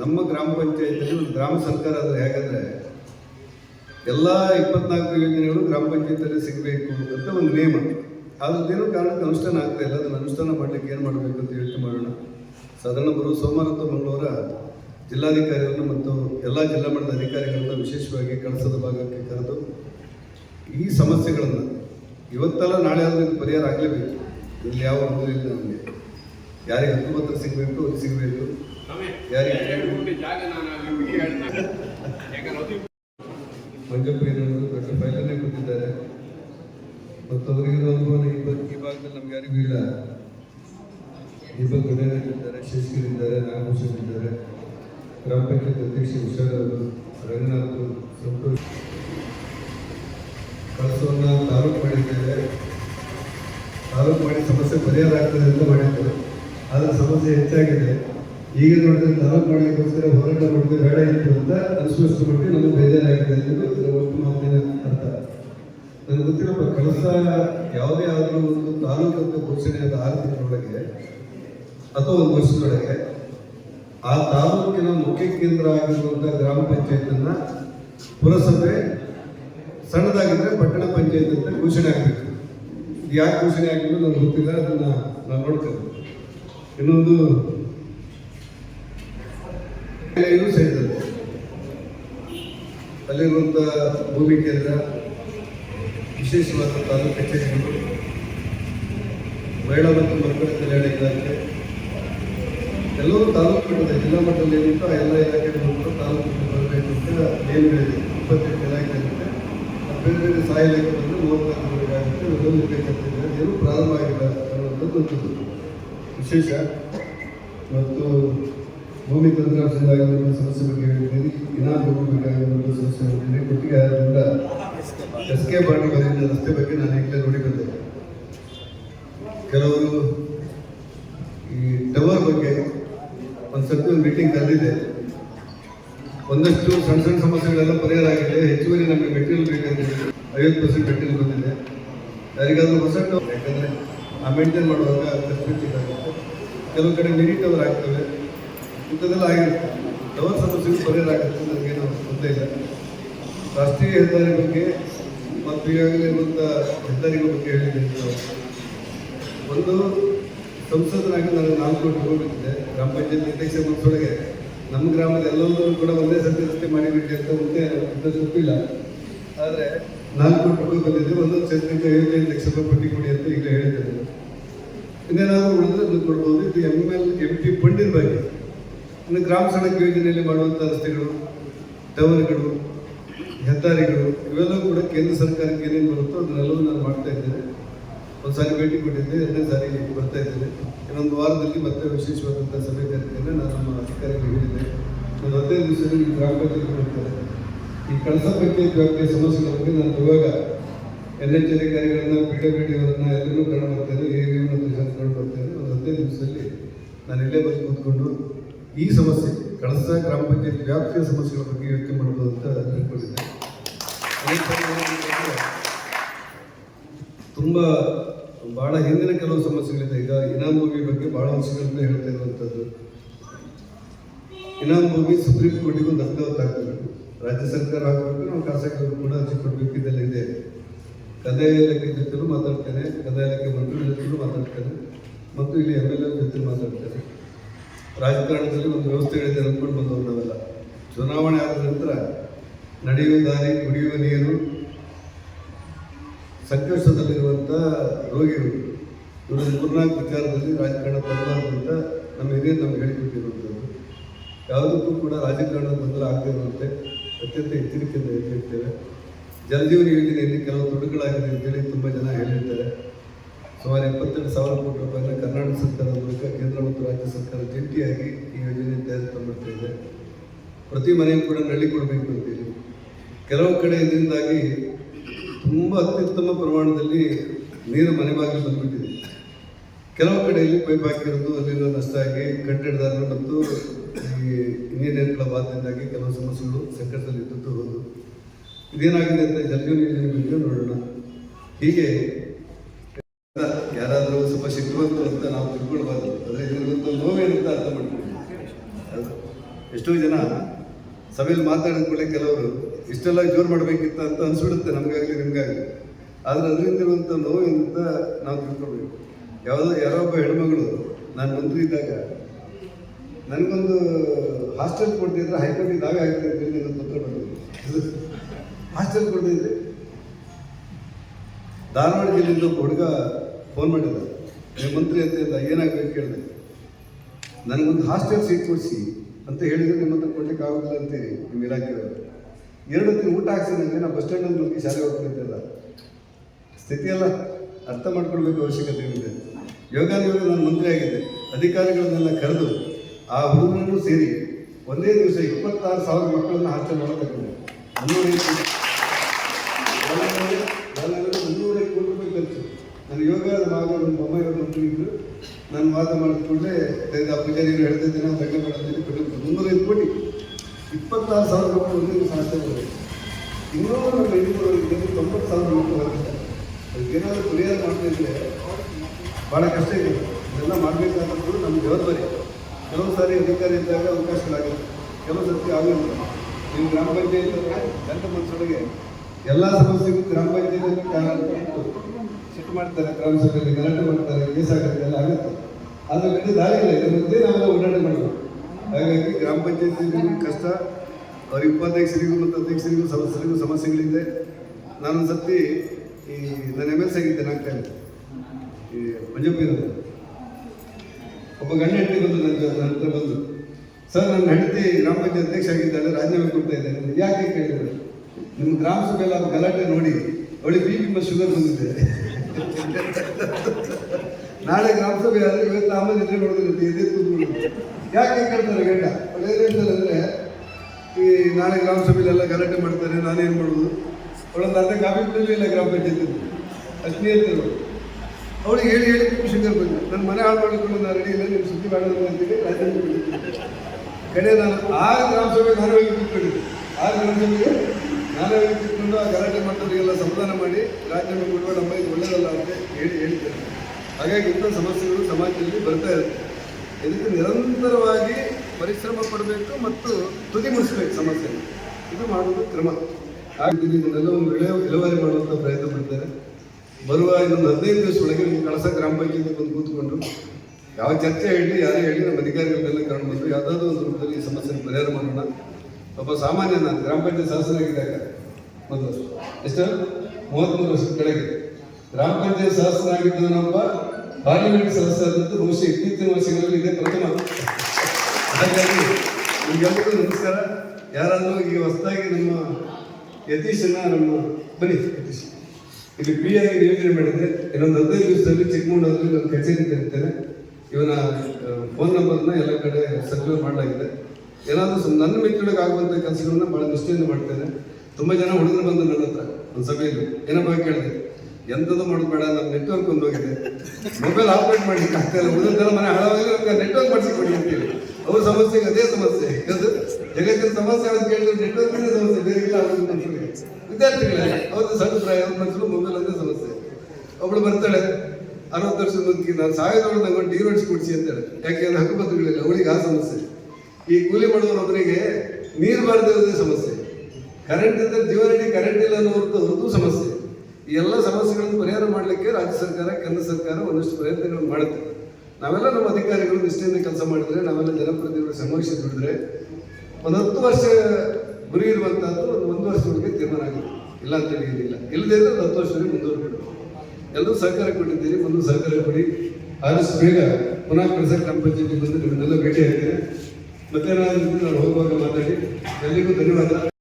ನಮ್ಮ ಗ್ರಾಮ ಪಂಚಾಯತಿಯಲ್ಲಿ ಗ್ರಾಮ ಸರ್ಕಾರ ಆದರೆ ಹೇಗಂದ್ರೆ ಎಲ್ಲ ಇಪ್ಪತ್ನಾಲ್ಕು ಯೋಜನೆಗಳು ಗ್ರಾಮ ಪಂಚಾಯತಿಯಲ್ಲಿ ಸಿಗಬೇಕು ಅಂತ ಒಂದು ನಿಯಮ. ಅದೇನೋ ಕಾರಣಕ್ಕೆ ಅನುಷ್ಠಾನ ಆಗ್ತಾ ಇಲ್ಲ, ಅದನ್ನು ಅನುಷ್ಠಾನ ಮಾಡಲಿಕ್ಕೆ ಏನು ಮಾಡಬೇಕು ಅಂತ ಯೋಚನೆ ಮಾಡೋಣ. ಸಾಧಾರಣ ಬರುವ ಸೋಮವಾರ ಮಂಗಳವಾರ ಜಿಲ್ಲಾಧಿಕಾರಿಗಳನ್ನು ಮತ್ತು ಎಲ್ಲ ಜಿಲ್ಲಾ ಮಟ್ಟದ ಅಧಿಕಾರಿಗಳನ್ನು ವಿಶೇಷವಾಗಿ ಕಳಸದ ಭಾಗಕ್ಕೆ ಕರೆದು ಈ ಸಮಸ್ಯೆಗಳನ್ನು ಇವತ್ತಲ್ಲ ನಾಳೆ ಆದರೂ ಇದು ಪರಿಹಾರ ಆಗಲೇಬೇಕು. ಇಲ್ಲಿ ಯಾವ ಅನುಕೂಲ ಇಲ್ಲ ನಮಗೆ. ಯಾರಿಗೆ ಹಕ್ಕುಪತ್ರ ಸಿಗಬೇಕು ಅದು ಸಿಗಬೇಕು. ಯಾರಿಗೆ ಏನಂದ್ರು ದೊಡ್ಡ ಫೈಲನ್ನೇ ಕೊಟ್ಟಿದ್ದಾರೆ. ಮತ್ತು ಅವರಿಗಿರೋ ಅನುಭವ ಈ ಬಗ್ಗೆ ಈ ಭಾಗದಲ್ಲಿ ನಮ್ಗೆ ಯಾರಿಗೂ ಇಲ್ಲ. ಇಬ್ಬರು ಇದ್ದಾರೆ ಶಶಿಕರ್ ಇದ್ದಾರೆ ನಾಗಭೂಷಣ್ ಇದ್ದಾರೆ ಗ್ರಾಮ ಪಂಚಾಯತ್ ಅಧ್ಯಕ್ಷ ವಿಶಾಲ್ ಅವರು ರಂಗನಾಥ್ ಸಂತೋಷ್ ಕಳಸವನ್ನು ತಾಲೂಕು ಮಾಡಿದ್ದೇವೆ ತಾಲೂಕು ಮಾಡಿ ಸಮಸ್ಯೆ ಪರಿಹಾರ ಆಗ್ತದೆ ಅಂತ ಮಾಡಿದ್ರು. ಆದರೆ ಸಮಸ್ಯೆ ಹೆಚ್ಚಾಗಿದೆ. ಈಗ ನೋಡಿದ್ರೆ ತಾಲೂಕು ಮಾಡಲಿಕ್ಕೋಸ್ಕರ ಹೋರಾಟ ಮಾಡಿದ್ರೆ ಬೇಡ ಇತ್ತು ಅಂತ ಅನಿಸ್ವಷ್ಟು ಮಟ್ಟಿಗೆ ನಮಗೆ ಬೇಜಾರಾಗಿದೆ ಅನ್ನೋದು ಇದರ ಒಟ್ಟು ಮಾತಿನ ಅರ್ಥ. ನನಗೆ ಗೊತ್ತಿರೋ ಕೆಲಸ ಯಾವುದೇ ಆದರೂ ಒಂದು ತಾಲೂಕು ಅಂತ ಘೋಷಣೆಯಾದ ಆರು ತಿಂಗಳೊಳಗೆ ಅಥವಾ ಒಂದು ವರ್ಷದೊಳಗೆ, ಆ ತಾಲೂಕಿನ ಮುಖ್ಯ ಕೇಂದ್ರ ಆಗಿರುವಂಥ ಗ್ರಾಮ ಪಂಚಾಯತನ್ನು ಪುರಸಭೆ ಸಣ್ಣದಾಗಿದ್ರೆ ಪಟ್ಟಣ ಪಂಚಾಯತ್ ಅಂತ ಘೋಷಣೆ ಆಗಬೇಕು. ಯಾಕೆ ಘೋಷಣೆ ಆಗಿದ್ದು ನನಗೆ ಗೊತ್ತಿಲ್ಲ, ಅದನ್ನ ನಾನು ನೋಡ್ತೇನೆ. ಇನ್ನೊಂದು ಸೇರಿದಂತೆ ಸೇರಿದೆ ಅಲ್ಲಿರುವಂಥ ಭೂಮಿ ಕೇಂದ್ರ ವಿಶೇಷವಾದ ತಾಲೂಕು ಕಚೇರಿಗಳು, ಮಹಿಳಾ ಮತ್ತು ಮಕ್ಕಳ ಕಲ್ಯಾಣ ಇಲಾಖೆ, ಎಲ್ಲರೂ ತಾಲೂಕು ಮಟ್ಟದ, ಜಿಲ್ಲಾ ಮಟ್ಟದಲ್ಲಿ ಏನಿತ್ತು ಆ ಎಲ್ಲ ಇಲಾಖೆಗಳು ತಾಲೂಕು ಬರಬೇಕು ಅಂತ ನೇಮಗಳಿದೆ ಹೇಳಿದೆ ಆ ಬೇರೆ ಬೇರೆ ಸಹಾಯ ಇಲಾಖೆ ಬಂದು ಮೂವತ್ನಾಲ್ಕು ಆಗುತ್ತೆ ಇದೊಂದು ಬೇಕಾಗ್ತದೆ ಏನು ಪ್ರಾರಂಭ ಆಗಿಲ್ಲ ಅನ್ನುವಂಥದ್ದು ಒಂದು ವಿಶೇಷ. ಮತ್ತು ಭೂಮಿ ತಂತ್ರಾಂಶದಾಗಿರುವ ಸಮಸ್ಯೆ ಬಗ್ಗೆ ಹೇಳಿದ್ದೀನಿ ಇನಾ ಭೂಮಿ ಬೇಕಾಗಿರುವ ಸಮಸ್ಯೆ ಹೇಳಿದ್ದೀನಿ ಕೊಟ್ಟಿಗೆ ಆದ್ದರಿಂದ ಎಸ್ ಕೆ ಪಾಟೀಲ್ ಅವರಿಂದ ರಸ್ತೆ ಬಗ್ಗೆ ನಾನು ಈಗಲೇ ನೋಡಿ ಬಂದೆ. ಕೆಲವರು ಈ ಟವರ್ ಬಗ್ಗೆ ಒಂದು ಸರ್ತಿ ಮೀಟಿಂಗ್ ಕರೆದಿದೆ ಒಂದಷ್ಟು ಸಣ್ಣ ಸಣ್ಣ ಸಮಸ್ಯೆಗಳೆಲ್ಲ ಪರಿಹಾರ ಆಗಿದೆ ಹೆಚ್ಚುವರಿ ನಮಗೆ ಮೆಟೀರಿಯಲ್ ಬೇಕಾಗಿದೆ ಐವತ್ತು ಪರ್ಸೆಂಟ್ ಮೆಟೀರಿಯಲ್ ಬಂದಿದೆ. ಯಾರಿಗಾದರೂ ಹೊಸ ಯಾಕಂದರೆ ಆ ಮೇಂಟೈನ್ ಮಾಡುವಾಗ ಖರ್ಚು ಆಗುತ್ತೆ ಕೆಲವು ಕಡೆ ಮೆರಿಟ್ ಅವರು ಆಗ್ತವೆ ಇಂಥದ್ದೆಲ್ಲ ಆಗಿರುತ್ತೆ. ಯಾವ ಸಮಸ್ಯೆಗಳು ಪರಿಹಾರ ಆಗುತ್ತೆ ನನಗೇನು ಗೊತ್ತೇ ಇಲ್ಲ. ರಾಷ್ಟ್ರೀಯ ಹೆದ್ದಾರಿ ಬಗ್ಗೆ ಮತ್ತು ಈಗಾಗಲೇ ಇರುವಂಥ ಹೆದ್ದಾರಿಗಳ ಬಗ್ಗೆ ಹೇಳಿದ್ದೀನಿ ನಾವು ಒಂದು ಸಂಸದರಾಗಿ ನನಗೆ ನಾಲ್ಕು ಕೋಟಿ ರೂಪಾಯಿ ಗ್ರಾಮ ಪಂಚಾಯತ್ ಅಧ್ಯಕ್ಷ ಮುಗಿಸೊಳಗೆ ನಮ್ಮ ಗ್ರಾಮದ ಎಲ್ಲರೂ ಕೂಡ ಒಂದೇ ಸರ್ತಿ ರಸ್ತೆ ಮಾಡಿಬಿಟ್ಟು ಅಂತ ಒಂದೇ ಇದ್ದ ತಪ್ಪಿಲ್ಲ. ಆದರೆ ನಾಲ್ಕು ಕೋಟಿ ರೂಪಾಯಿ ಬಂದಿದೆ ಒಂದೊಂದು ಕ್ಷೇತ್ರಕ್ಕೆ ಐವತ್ತೈದು ಲಕ್ಷ ರೂಪಾಯಿ ಪಟ್ಟಿ ಕೊಡಿ ಅಂತ ಈಗಲೇ ಹೇಳಿದ್ದೇನೆ ಇನ್ನೇನಾದರೂ ಉಳಿದ್ರೆ ಅದನ್ನು ಕೊಡ್ಬೋದು. ಇದು ಎಂ ಎಲ್ ಎಂ ಪಿ ಫಂಡಿನ ಬಗ್ಗೆ ಇನ್ನು ಗ್ರಾಮ ಸಡಕ್ ಯೋಜನೆಯಲ್ಲಿ ಮಾಡುವಂಥ ರಸ್ತೆಗಳು ಟವರ್ಗಳು ಹೆದ್ದಾರಿಗಳು, ಇವೆಲ್ಲವೂ ಕೂಡ ಕೇಂದ್ರ ಸರ್ಕಾರಕ್ಕೆ ಏನೇನು ಬರುತ್ತೋ ಅದನ್ನೆಲ್ಲವೂ ನಾನು ಮಾಡ್ತಾ ಇದ್ದೇನೆ. ಒಂದು ಸಾರಿ ಭೇಟಿ ಕೊಟ್ಟಿದ್ದೆ, ಎರಡನೇ ಸಾರಿ ಬರ್ತಾ ಇದ್ದೇನೆ. ಇನ್ನೊಂದು ವಾರದಲ್ಲಿ ಮತ್ತೆ ವಿಶೇಷವಾದಂಥ ಸಭೆ ಕರೆದಿದ್ದೇನೆ ನಾನು ನಮ್ಮ ಅಧಿಕಾರಿಗಳು ಹೇಳಿದ್ದೆ. ನಾನು ಹದಿನೈದು ದಿವಸದಲ್ಲಿ ಗ್ರಾಮ ಪಂಚಾಯತ್ ಮಾಡ್ತಾರೆ ಈ ಕಳಸ ಬಗ್ಗೆ ವ್ಯಾಪ್ತಿಯ ಸಮಸ್ಯೆಗಳ ಬಗ್ಗೆ ನಾನು ಇವಾಗ ಎಲ್ ಎಚ್ ಅಧಿಕಾರಿಗಳನ್ನ ಪೀಠ ಪೀಠಗಳನ್ನ ಎಲ್ಲರೂ ಕಂಡು ಬರ್ತೇನೆ ಎ ವಿ ಕಂಡು ಬರ್ತೇನೆ ಒಂದು ಹದಿನೈದು ದಿವಸದಲ್ಲಿ ನಾನು ಇಲ್ಲೇ ಬಂದು ಕೂತ್ಕೊಂಡು ಈ ಸಮಸ್ಯೆ, ಕಳಸ ಗ್ರಾಮ ಪಂಚಾಯತ್ ವ್ಯಾಪ್ತಿಯ ಸಮಸ್ಯೆಗಳ ಬಗ್ಗೆ ಯೋಚನೆ ಮಾಡ್ಬೋದು ಅಂತ ತಿಳ್ಕೊಂಡಿದ್ದೆ. ತುಂಬ ಬಹಳ ಹಿಂದಿನ ಕೆಲವು ಸಮಸ್ಯೆಗಳಿದೆ. ಈಗ ಇನಾಮ್ ಭೂಮಿ ಬಗ್ಗೆ ಬಹಳ ವರ್ಷಗಳಿಂದ ಹೇಳ್ತಾ ಇರುವಂಥದ್ದು. ಇನಾಮ್ ಭೂಮಿ ಸುಪ್ರೀಂ ಕೋರ್ಟಿಗೂ ದಕ್ಕಾವತ್ ಹಾಕಬೇಕು ರಾಜ್ಯ ಸರ್ಕಾರ ಹಾಕಬೇಕು ನಾವು ಖಾಸಗಿ ಕೂಡ ಅರ್ಜಿ ಕೊಡಬೇಕು ಇದೆಲ್ಲ ಇದೆ. ಕಂದಾಯ ಇಲಾಖೆ ಜೊತೆಲೂ ಮಾತಾಡ್ತೇನೆ. ಕಂದಾಯ ಇಲಾಖೆ ಮಂತ್ರಿ ಜೊತೆಲೂ ಮಾತಾಡ್ತೇನೆ. ಮತ್ತು ಇಲ್ಲಿ ಎಂ ಎಲ್ ಎ ಜೊತೆ ಮಾತಾಡ್ತೇನೆ. ರಾಜಕಾರಣದಲ್ಲಿ ಒಂದು ವ್ಯವಸ್ಥೆಗಳಿದೆ ಅಂದ್ಕೊಂಡು ಬಂದವರು ನಾವೆಲ್ಲ. ಚುನಾವಣೆ ಆದ ನಂತರ ನಡೆಯುವ ದಾರಿ, ಕುಡಿಯುವ ನೀರು ಸಂಕಷ್ಟದಲ್ಲಿರುವಂಥ ರೋಗಿಗಳು, ಇವರು ಮೂರ್ನಾಲ್ಕು ವಿಚಾರದಲ್ಲಿ ರಾಜಕಾರಣ ಬರಬಾರ್ದು ಅಂತ ನಮ್ಮ ಹಿರಿಯರು ನಮ್ಗೆ ಹೇಳಿಕೊಟ್ಟಿರುವಂಥದ್ದು. ಯಾವುದಕ್ಕೂ ಕೂಡ ರಾಜಕಾರಣ ಬಂದರೆ ಆಗದಿರುವಂತೆ ಅತ್ಯಂತ ಎಚ್ಚರಿಕೆಯಿಂದ ಹೇಳ್ತೇವೆ ಜಲಜೀವನ ಯೋಜನೆಯಲ್ಲಿ ಕೆಲವು ತೊಡಕುಗಳಾಗಿದೆ ಅಂತೇಳಿ ತುಂಬ ಜನ ಹೇಳಿರ್ತಾರೆ. ಸುಮಾರು ಎಪ್ಪತ್ತೆರಡು ಸಾವಿರ ಕೋಟಿ ರೂಪಾಯಿನ ಕರ್ನಾಟಕ ಸರ್ಕಾರದ ಮೂಲಕ ಕೇಂದ್ರ ಮತ್ತು ರಾಜ್ಯ ಸರ್ಕಾರ ಜಂಟಿಯಾಗಿ ಈ ಯೋಜನೆ ತಯಾರಿಸ್ತಾ ಇದೆ. ಪ್ರತಿ ಮನೆಗೂ ಕೂಡ ನಳ್ಳಿ ಕೊಡಬೇಕು ಅಂತೇಳಿ ಕೆಲವು ಕಡೆ ಇದರಿಂದಾಗಿ ತುಂಬ ಅತ್ಯುತ್ತಮ ಪ್ರಮಾಣದಲ್ಲಿ ನೀರು ಮನೆ ಬಾಗಿಲು ಬಂದ್ಬಿಟ್ಟಿದೆ. ಕೆಲವು ಕಡೆಯಲ್ಲಿ ಪೈಪ್ ಹಾಕಿರೋದು, ಅಲ್ಲಿರೋ ನಷ್ಟ ಆಗಿ ಕಟ್ಟಡದಾರರು ಮತ್ತು ಈ ಇಂಜಿನಿಯರ್ಗಳ ಬಾಧ್ಯದಿಂದಾಗಿ ಕೆಲವು ಸಮಸ್ಯೆಗಳು ಸಂಕಟದಲ್ಲಿ ಇದ್ದದ್ದು ಹೋದವು ಇದೇನಾಗಿದೆ ಅಂತ ಜಲಜೀವನ ಯೋಜನೆ ಬಗ್ಗೆ ನೋಡೋಣ. ಹೀಗೆ ಯಾರಾದರೂ ಸ್ವಲ್ಪ ಸಿಕ್ಕುವಂತ ಅಂತ ನಾವು ತಿಳ್ಕೊಳ್ಬಾರ್ದು. ಆದರೆ ಇದರಿಂದ ನೋವೇನಂತ ಅರ್ಥ ಅದು ಎಷ್ಟೋ ಜನ ಸಭೆಯಲ್ಲಿ ಮಾತಾಡಿದ ಕೂಡಲೇ ಕೆಲವರು ಇಷ್ಟೆಲ್ಲ ಜೋರು ಮಾಡಬೇಕಿತ್ತು ಅಂತ ಅನ್ಸ್ಬಿಡುತ್ತೆ ನಮಗಾಗಲಿ, ನಿಮಗಾಗಲಿ. ಆದರೆ ಅದರಿಂದ ಇರುವಂಥ ನೋವಿಂದ ನಾವು ತಿಳ್ಕೊಬೇಕು. ಯಾವುದೋ, ಯಾರೋ ಒಬ್ಬ ಹೆಣ್ಮಗಳು, ನಾನು ಮಂತ್ರಿ ಇದ್ದಾಗ, ನನಗೊಂದು ಹಾಸ್ಟೆಲ್ ಕೊಡ್ತಿದ್ರೆ ಹೈಕೋರ್ಟಿಗೆ ನಾವೇ ಆಗ್ತಾ ಅಂತ ಪತ್ರ ಹಾಸ್ಟೆಲ್ ಕೊಡ್ತಿದ್ರೆ ಧಾರವಾಡ ಜಿಲ್ಲೆಯಿಂದ ಒಬ್ಬ ಹುಡುಗ ಫೋನ್ ಮಾಡಿದ. ನೀವು ಮಂತ್ರಿ ಅಂತ ಇದ್ದ ಏನಾಗಬೇಕು ಕೇಳಿದೆ. ನನಗೊಂದು ಹಾಸ್ಟೆಲ್ ಸೀಟ್ ಕೊಡಿಸಿ ಅಂತ ಹೇಳಿದ್ರೆ ನಿಮ್ಮ ಹತ್ರ ಕೊಡ್ಲಿಕ್ಕೆ ಆಗೋದಿಲ್ಲ ಅಂತೀರಿ ನಿಮ್ಮ ಇಲಾಖೆಯವರು. ಎರಡು ಹೊತ್ತಿನ ಊಟ ಹಾಕ್ಸಿದ್ರೆ ನಾವು ಬಸ್ ಸ್ಟ್ಯಾಂಡಲ್ಲಿ ಹೋಗಿ ಶಾಲೆ ಹೋಗ್ತಿದ್ದೆಲ್ಲ ಸ್ಥಿತಿ ಎಲ್ಲ ಅರ್ಥ ಮಾಡ್ಕೊಳ್ಬೇಕು ಅವಶ್ಯಕತೆ ಇದೆ ಯೋಗಾನುಯೋಗ ನಾನು ಮಂತ್ರಿ ಆಗಿದ್ದೆ. ಅಧಿಕಾರಿಗಳನ್ನೆಲ್ಲ ಕರೆದು ಆ ಹುಡುಗರನ್ನು ಸೇರಿ ಒಂದೇ ದಿವಸ ಇಪ್ಪತ್ತಾರು ಸಾವಿರ ಮಕ್ಕಳನ್ನು ಹಾಸ್ಟೆಲ್ ಒಳಗೆ ಮುನ್ನೂರೈದು ಕೋಟಿ ರೂಪಾಯಿ ಖರ್ಚು. ನಾನು ಯೋಗ ಭಾಗ ನಮ್ಮ ಬೊಮ್ಮೆಯವರು ಮಕ್ಕಳಿದ್ರು ನಾನು ವಾದ ಮಾಡಿದ ಕೂಡಲೇ ಆ ಪೂಜಾರಿಗಳು ಹೇಳ್ತಿದ್ದೇನೆ ನಾವು ಬೆಂಗ ಮಾಡೋದ್ರಲ್ಲಿ ಕೊಟ್ಟು ಮುನ್ನೂರೈದು ಕೋಟಿ. ಇಪ್ಪತ್ತಾರು ಸಾವಿರ ರೂಪಾಯಿ ಒಂದೇ ಸಾಧ್ಯ ಇನ್ನೂ ನಮ್ಮ ಹೆಣ್ಣುಗಳಿಗೆ ತೊಂಬತ್ತು ಸಾವಿರ ರೂಪಾಯಿ ಬರುತ್ತೆ. ಅದಕ್ಕೇನಾದರೂ ಪರಿಹಾರ ಮಾಡ್ತಿದ್ರೆ ಭಾಳ ಕಷ್ಟ ಇದೆ. ಇದೆಲ್ಲ ಮಾಡಬೇಕಾದ್ರು ನಮ್ಮ ಜವಾಬ್ದಾರಿ. ಕೆಲವು ಸಾರಿ ಅಧಿಕಾರಿ ಇದ್ದಾಗ ಅವಕಾಶಗಳಾಗುತ್ತೆ ಕೆಲವು ಸರ್ತಿ ಆಗಲಿಲ್ಲ ನೀವು ಗ್ರಾಮ ಪಂಚಾಯತ್ ಗಂಟ ಮನಸ್ಸೊಳಗೆ ಎಲ್ಲ ಸಮಸ್ಯೆಗೂ ಗ್ರಾಮ ಪಂಚಾಯತ್ ಕಾರಣ ಸಿಟ್ಟು ಮಾಡ್ತಾರೆ ಗ್ರಾಮ ಸಭೆಯಲ್ಲಿ ಗಲಾಟೆ ಮಾಡ್ತಾರೆ, ಕೇಸ್ ಆಗುತ್ತೆ ಎಲ್ಲ ಆಗುತ್ತೆ. ಆದ್ರೆ ದಾರಿ ಇಲ್ಲ. ಇದ್ರ ಮಧ್ಯೆ ನಾವೆಲ್ಲ ಓಡಾಟ ಮಾಡಬೇಕು. ಹಾಗಾಗಿ ಗ್ರಾಮ ಪಂಚಾಯತ್ ಕಷ್ಟ ಅವ್ರ ಉಪಾಧ್ಯಕ್ಷರಿಗೂ ಮತ್ತು ಅಧ್ಯಕ್ಷರಿಗೂ ಸದಸ್ಯರಿಗೂ ಸಮಸ್ಯೆಗಳಿದೆ. ನಾನು ಸತಿ ಈ ನನ್ನ ಎಂ ಎಲ್ ಸಿ ಆಗಿದ್ದೆ ನಾಲ್ಕು ಟೈಮ್ ಈ ಮಂಜಪ್ಪ ಒಬ್ಬ ಗಂಡ ಹೆಂಡತಿ ಬಂದು ನನ್ನ ನನ್ನ ಹತ್ರ ಬಂದು, ಸರ್, ನನ್ನ ಹೆಂಡತಿ ಗ್ರಾಮ ಪಂಚಾಯತ್ ಅಧ್ಯಕ್ಷ ಆಗಿದ್ದಾಳೆ, ರಾಜೀನಾಮೆ ಕೊಡ್ತಾ ಇದ್ದಾರೆ ಯಾಕೆ ಕೇಳಿದ್ರು. ನಿಮ್ಮ ಗ್ರಾಮ ಸಭೆಯಲ್ಲಿ ಗಲಾಟೆ ನೋಡಿ, ಅವಳಿಗೆ ಬಿ ಪಿ ಶುಗರ್ ಬಂದಿದೆ. ನಾಳೆ ಗ್ರಾಮ ಸಭೆ ಆದರೆ ಇವತ್ತು ಆಮೇಲೆ ನಿದ್ರೆ ಮಾಡೋದಿಲ್ಲ ಎದೆ ಕೂತ್ಕೊಂಡು ಯಾಕೆ ಕೇಳ್ತಾರೆ ಗಂಡ? ಅಂದ್ರೆ, ಈ ನಾಳೆ ಗ್ರಾಮ ಸಭೆಯಲ್ಲೆಲ್ಲ ಗಲಾಟೆ ಮಾಡ್ತಾರೆ, ನಾನೇನು ಮಾಡೋದು? ಅವಳೊಂದು ಅರ್ಧ ಕಾಫಿ ಇಲ್ಲ ಗ್ರಾಮ ಪಂಚಾಯತ್ ಅಷ್ಟೇ ಇರ್ತಾರೆ ಅವಳಿಗೆ ಹೇಳಿ ಹೇಳಿ ಖುಷಿ ಬಂದು ನನ್ನ ಮನೆ ಹಾಳು ಮಾಡಿಕೊಂಡು ನಾನು ರೆಡಿ ಇಲ್ಲ ನಿಮ್ಮ ಸುದ್ದಿ ಮಾಡೋದು ಅಂತೀನಿ ರಾಜೀನಾಮೆ. ಕಡೆ ನಾನು ಆ ಗ್ರಾಮ ಸಭೆ ನಾನು ಹೋಗಿ ಕೂತ್ಕೊಂಡಿದ್ದೆ. ಆ ಗ್ರಾಮ ಸಭೆಗೆ ನಾನು ಹೋಗಿ ಕೂತ್ಕೊಂಡು ಆ ಗಲಾಟೆ ಮಾಡೋರಿಗೆಲ್ಲ ಸಮಾಧಾನ ಮಾಡಿ ರಾಜೀನಾಮೆ ಕೊಡುವ ನಮ್ಮ ಇದು ಒಳ್ಳೆಯದಲ್ಲ ಅಂತ ಹೇಳಿ ಹೇಳಿದ್ದೇನೆ ಹಾಗಾಗಿ ಇಂಥ ಸಮಸ್ಯೆಗಳು ಸಮಾಜದಲ್ಲಿ ಬರ್ತಾ ಇರುತ್ತೆ. ಇದಕ್ಕೆ ನಿರಂತರವಾಗಿ ಪರಿಶ್ರಮ ಪಡಬೇಕು ಮತ್ತು ತುದಿ ಮುಡಿಸ್ಬೇಕು ಸಮಸ್ಯೆ ಇದು ಮಾಡುವುದು ಕ್ರಮ. ಹಾಗೆ ಇದನ್ನೆಲ್ಲ ಒಂದು ಇಳೆ ಇಳುವರಿ ಮಾಡುವಂಥ ಪ್ರಯತ್ನ ಪಡ್ತಾರೆ. ಬರುವ ಇನ್ನೊಂದು ಹದಿನೈದು ದಿವಸ ಒಳಗೆ ಕಳಸ ಗ್ರಾಮ ಪಂಚಾಯತಿ ಬಂದು ಕೂತ್ಕೊಂಡು ಯಾವ ಚರ್ಚೆ ಹೇಳಿ ಯಾರೇ ಹೇಳಿ ನಮ್ಮ ಅಧಿಕಾರಿಗಳನ್ನೆಲ್ಲ ಕಾಣ್ಬೋದು ಯಾವುದಾದ್ರೂ ಒಂದು ರೂಪದಲ್ಲಿ ಈ ಸಮಸ್ಯೆ ಪರಿಹಾರ ಮಾಡೋಣ. ಒಬ್ಬ ಸಾಮಾನ್ಯ ನಾನು ಗ್ರಾಮ ಪಂಚಾಯತ್ ಸದಸ್ಯರಾಗಿದ್ದಾಗ ಒಂದು ಎಷ್ಟು ಮೂವತ್ತ್ಮೂರು ವರ್ಷದ ಕೆಳಗೆ ಗ್ರಾಮ ಪಂಚಾಯತ್ ಸದಸ್ಯನಾಗಿದ್ದವನೊಬ್ಬ ಪಾರ್ಲಿಮೆಂಟ್ ಸದಸ್ಯರಾದಂಥ ಬಹುಶಃ ಇತ್ತೀಚಿನ ವರ್ಷಗಳಲ್ಲಿ ಇದೇ ಪ್ರಥಮ. ಹಾಗಾಗಿ ನಿಮಗೆಲ್ಲರಿಗೂ ನಮಸ್ಕಾರ. ಯಾರಾದರೂ ಈಗ ಹೊಸದಾಗಿ ನಮ್ಮ ಯತೀಶನ್ನ ನಮ್ಮ ಬನ್ನಿ ಯತೀಶ್. ಇಲ್ಲಿ ಪಿ ಆಗಿ ನಿಯೋಜನೆ ಮಾಡಿದ್ದೆ. ಇನ್ನೊಂದು ಹದಿನೈದು ದಿವಸದಲ್ಲಿ ಚಿಕ್ಕಮಗಳೂರಲ್ಲಿ ನಾನು ಕಚೇರಿ ತೆರಿತೇನೆ ಇವನ ಫೋನ್ ನಂಬರ್ನ ಎಲ್ಲ ಕಡೆ ಸರ್ಕ್ಯುಲರ್ ಮಾಡಲಾಗಿದೆ. ಏನಾದರೂ ನನ್ನ ಮೆಚ್ಚುಗಳಿಗೆ ಆಗುವಂಥ ಕೆಲಸಗಳನ್ನ ಭಾಳ ನಿಷ್ಠೆಯಿಂದ ಮಾಡ್ತೇನೆ. ತುಂಬ ಜನ ಹುಡುಗರು ಬಂದು ನನ್ನ ಹತ್ರ ಒಂದು ಸಭೆಯಲ್ಲಿ. ಏನಪ್ಪ ಕೇಳಿದೆ ಎಂಥದ್ದು ಮಾಡಬೇಡ ಬೇಡ ನಮ್ಮ ನೆಟ್ವರ್ಕ್ ಒಂದು ಹೋಗಿದೆ ಮೊಬೈಲ್ ಆಪರೇಟ್ ಮಾಡ್ಲಿಕ್ಕೆ ಹಾಳಾಗಲ್ಲ ನೆಟ್ವರ್ಕ್ ಮನೆ ನಮ್ಗೆ ನೆಟ್ವರ್ಕ್ ಮಾಡಿಸಿಕೊಡಿ ಅಂತೇಳಿ ಅವ್ರ ಸಮಸ್ಯೆಗೆ ಅದೇ ಸಮಸ್ಯೆ. ಅದು ಜಗತ್ತಿನ ಸಮಸ್ಯೆ ಅಂತ ಕೇಳಿದ್ರೆ ನೆಟ್ವರ್ಕ್ ಸಮಸ್ಯೆ, ಬೇರೆ ಇಲ್ಲ ವಿದ್ಯಾರ್ಥಿಗಳೇ, ಅವ್ರದ್ದು ಸಣ್ಣ ಪ್ರಾಯ ಅವ್ರ ಮೊಬೈಲ್ ಅಂದ್ರೆ ಸಮಸ್ಯೆ. ಒಬ್ಳು ಬರ್ತಾಳೆ, ಅರವತ್ತು ವರ್ಷದ ಮುದುಕಿ ನಾನು ಸಾವಿರದೊಳಗೆ ನಂಗೆ ಒಂದು ಡಿ ರೋಡ್ಸ್ ಕೊಡಿಸಿ ಅಂತೇಳಿ. ಯಾಕೆಂದ್ರೆ ಹಕ್ಕುಪತ್ರಗಳಿಲ್ಲ ಅವಳಿಗೆ ಆ ಸಮಸ್ಯೆ. ಈ ಕೂಲಿ ಮಾಡುವವರೊಬ್ಬರಿಗೆ ನೀರು ಬಾರದೇ ಸಮಸ್ಯೆ. ಕರೆಂಟ್ ಇದ್ದರೆ ಜೀವನಡಿ ಕರೆಂಟ್ ಇಲ್ಲ ಅನ್ನೋದು ಸಮಸ್ಯೆ. ಈ ಎಲ್ಲ ಸಮಸ್ಯೆಗಳನ್ನು ಪರಿಹಾರ ಮಾಡಲಿಕ್ಕೆ ರಾಜ್ಯ ಸರ್ಕಾರ, ಕೇಂದ್ರ ಸರ್ಕಾರ ಒಂದಷ್ಟು ಪ್ರಯತ್ನಗಳನ್ನು ಮಾಡುತ್ತೆ. ನಾವೆಲ್ಲ ನಮ್ಮ ಅಧಿಕಾರಿಗಳು ನಿಷ್ಠೆಯಿಂದ ಕೆಲಸ ಮಾಡಿದ್ರೆ, ನಾವೆಲ್ಲ ಜನಪ್ರತಿನಿಧಿಗಳು ಸಮೀಕ್ಷೆ ದುಡಿದ್ರೆ ಒಂದು ಹತ್ತು ವರ್ಷ ಗುರಿ ಇರುವಂತಹದ್ದು ಒಂದು ಒಂದು ವರ್ಷದೊಳಗೆ ತೀರ್ಮಾನ ಆಗುತ್ತೆ. ಇಲ್ಲ ಅಂತ ಹೇಳಿದಿಲ್ಲ. ಇಲ್ಲದೇ ಇದ್ರೆ ಒಂದು ಹತ್ತು ವರ್ಷದಲ್ಲಿ ಮುಂದುವರ್ಬಿಡು ಎಲ್ಲರೂ ಸಹಕಾರ ಕೊಟ್ಟಿದ್ದೀರಿ ಮುಂದೆ ಸಹಕಾರ ಕೊಡಿ. ಆದಷ್ಟು ಬೇಗ ಪುನಃ ಕಳಸ ಗ್ರಾಮ ಪಂಚಾಯತಿ ಬಂದು ನಿಮ್ಮನ್ನೆಲ್ಲ ಭೇಟಿ ಆಗ್ತೇನೆ ಮತ್ತೆ ನಾನು ಹೋಗುವಾಗ ಮಾತಾಡಿ. ಎಲ್ಲಿಗೂ ಧನ್ಯವಾದ.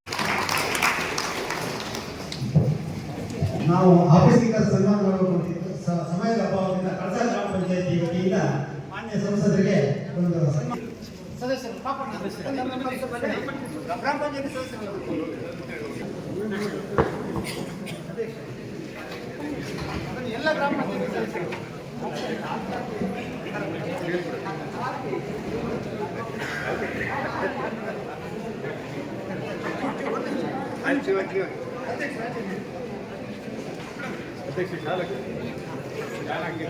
ನಾವು ಆಫೀಸಿಗ ಸನ್ಮಾನ ಮಾಡಬೇಕು ಸಮಯದ ಅಭಾವದಿಂದ ಕಳಸ ಗ್ರಾಮ ಪಂಚಾಯತಿ ವತಿಯಿಂದ ಮಾನ್ಯ ಸಂಸದರಿಗೆ ಒಂದು ಸದಸ್ಯರು ಗ್ರಾಮ ಪಂಚಾಯತಿ ಸದಸ್ಯರು. ಎಲ್ಲ ಗ್ರಾಮ ಪಂಚಾಯತಿ ಸದಸ್ಯರು. ಅಧ್ಯಕ್ಷ ಶಾಲಕ್ಕೆ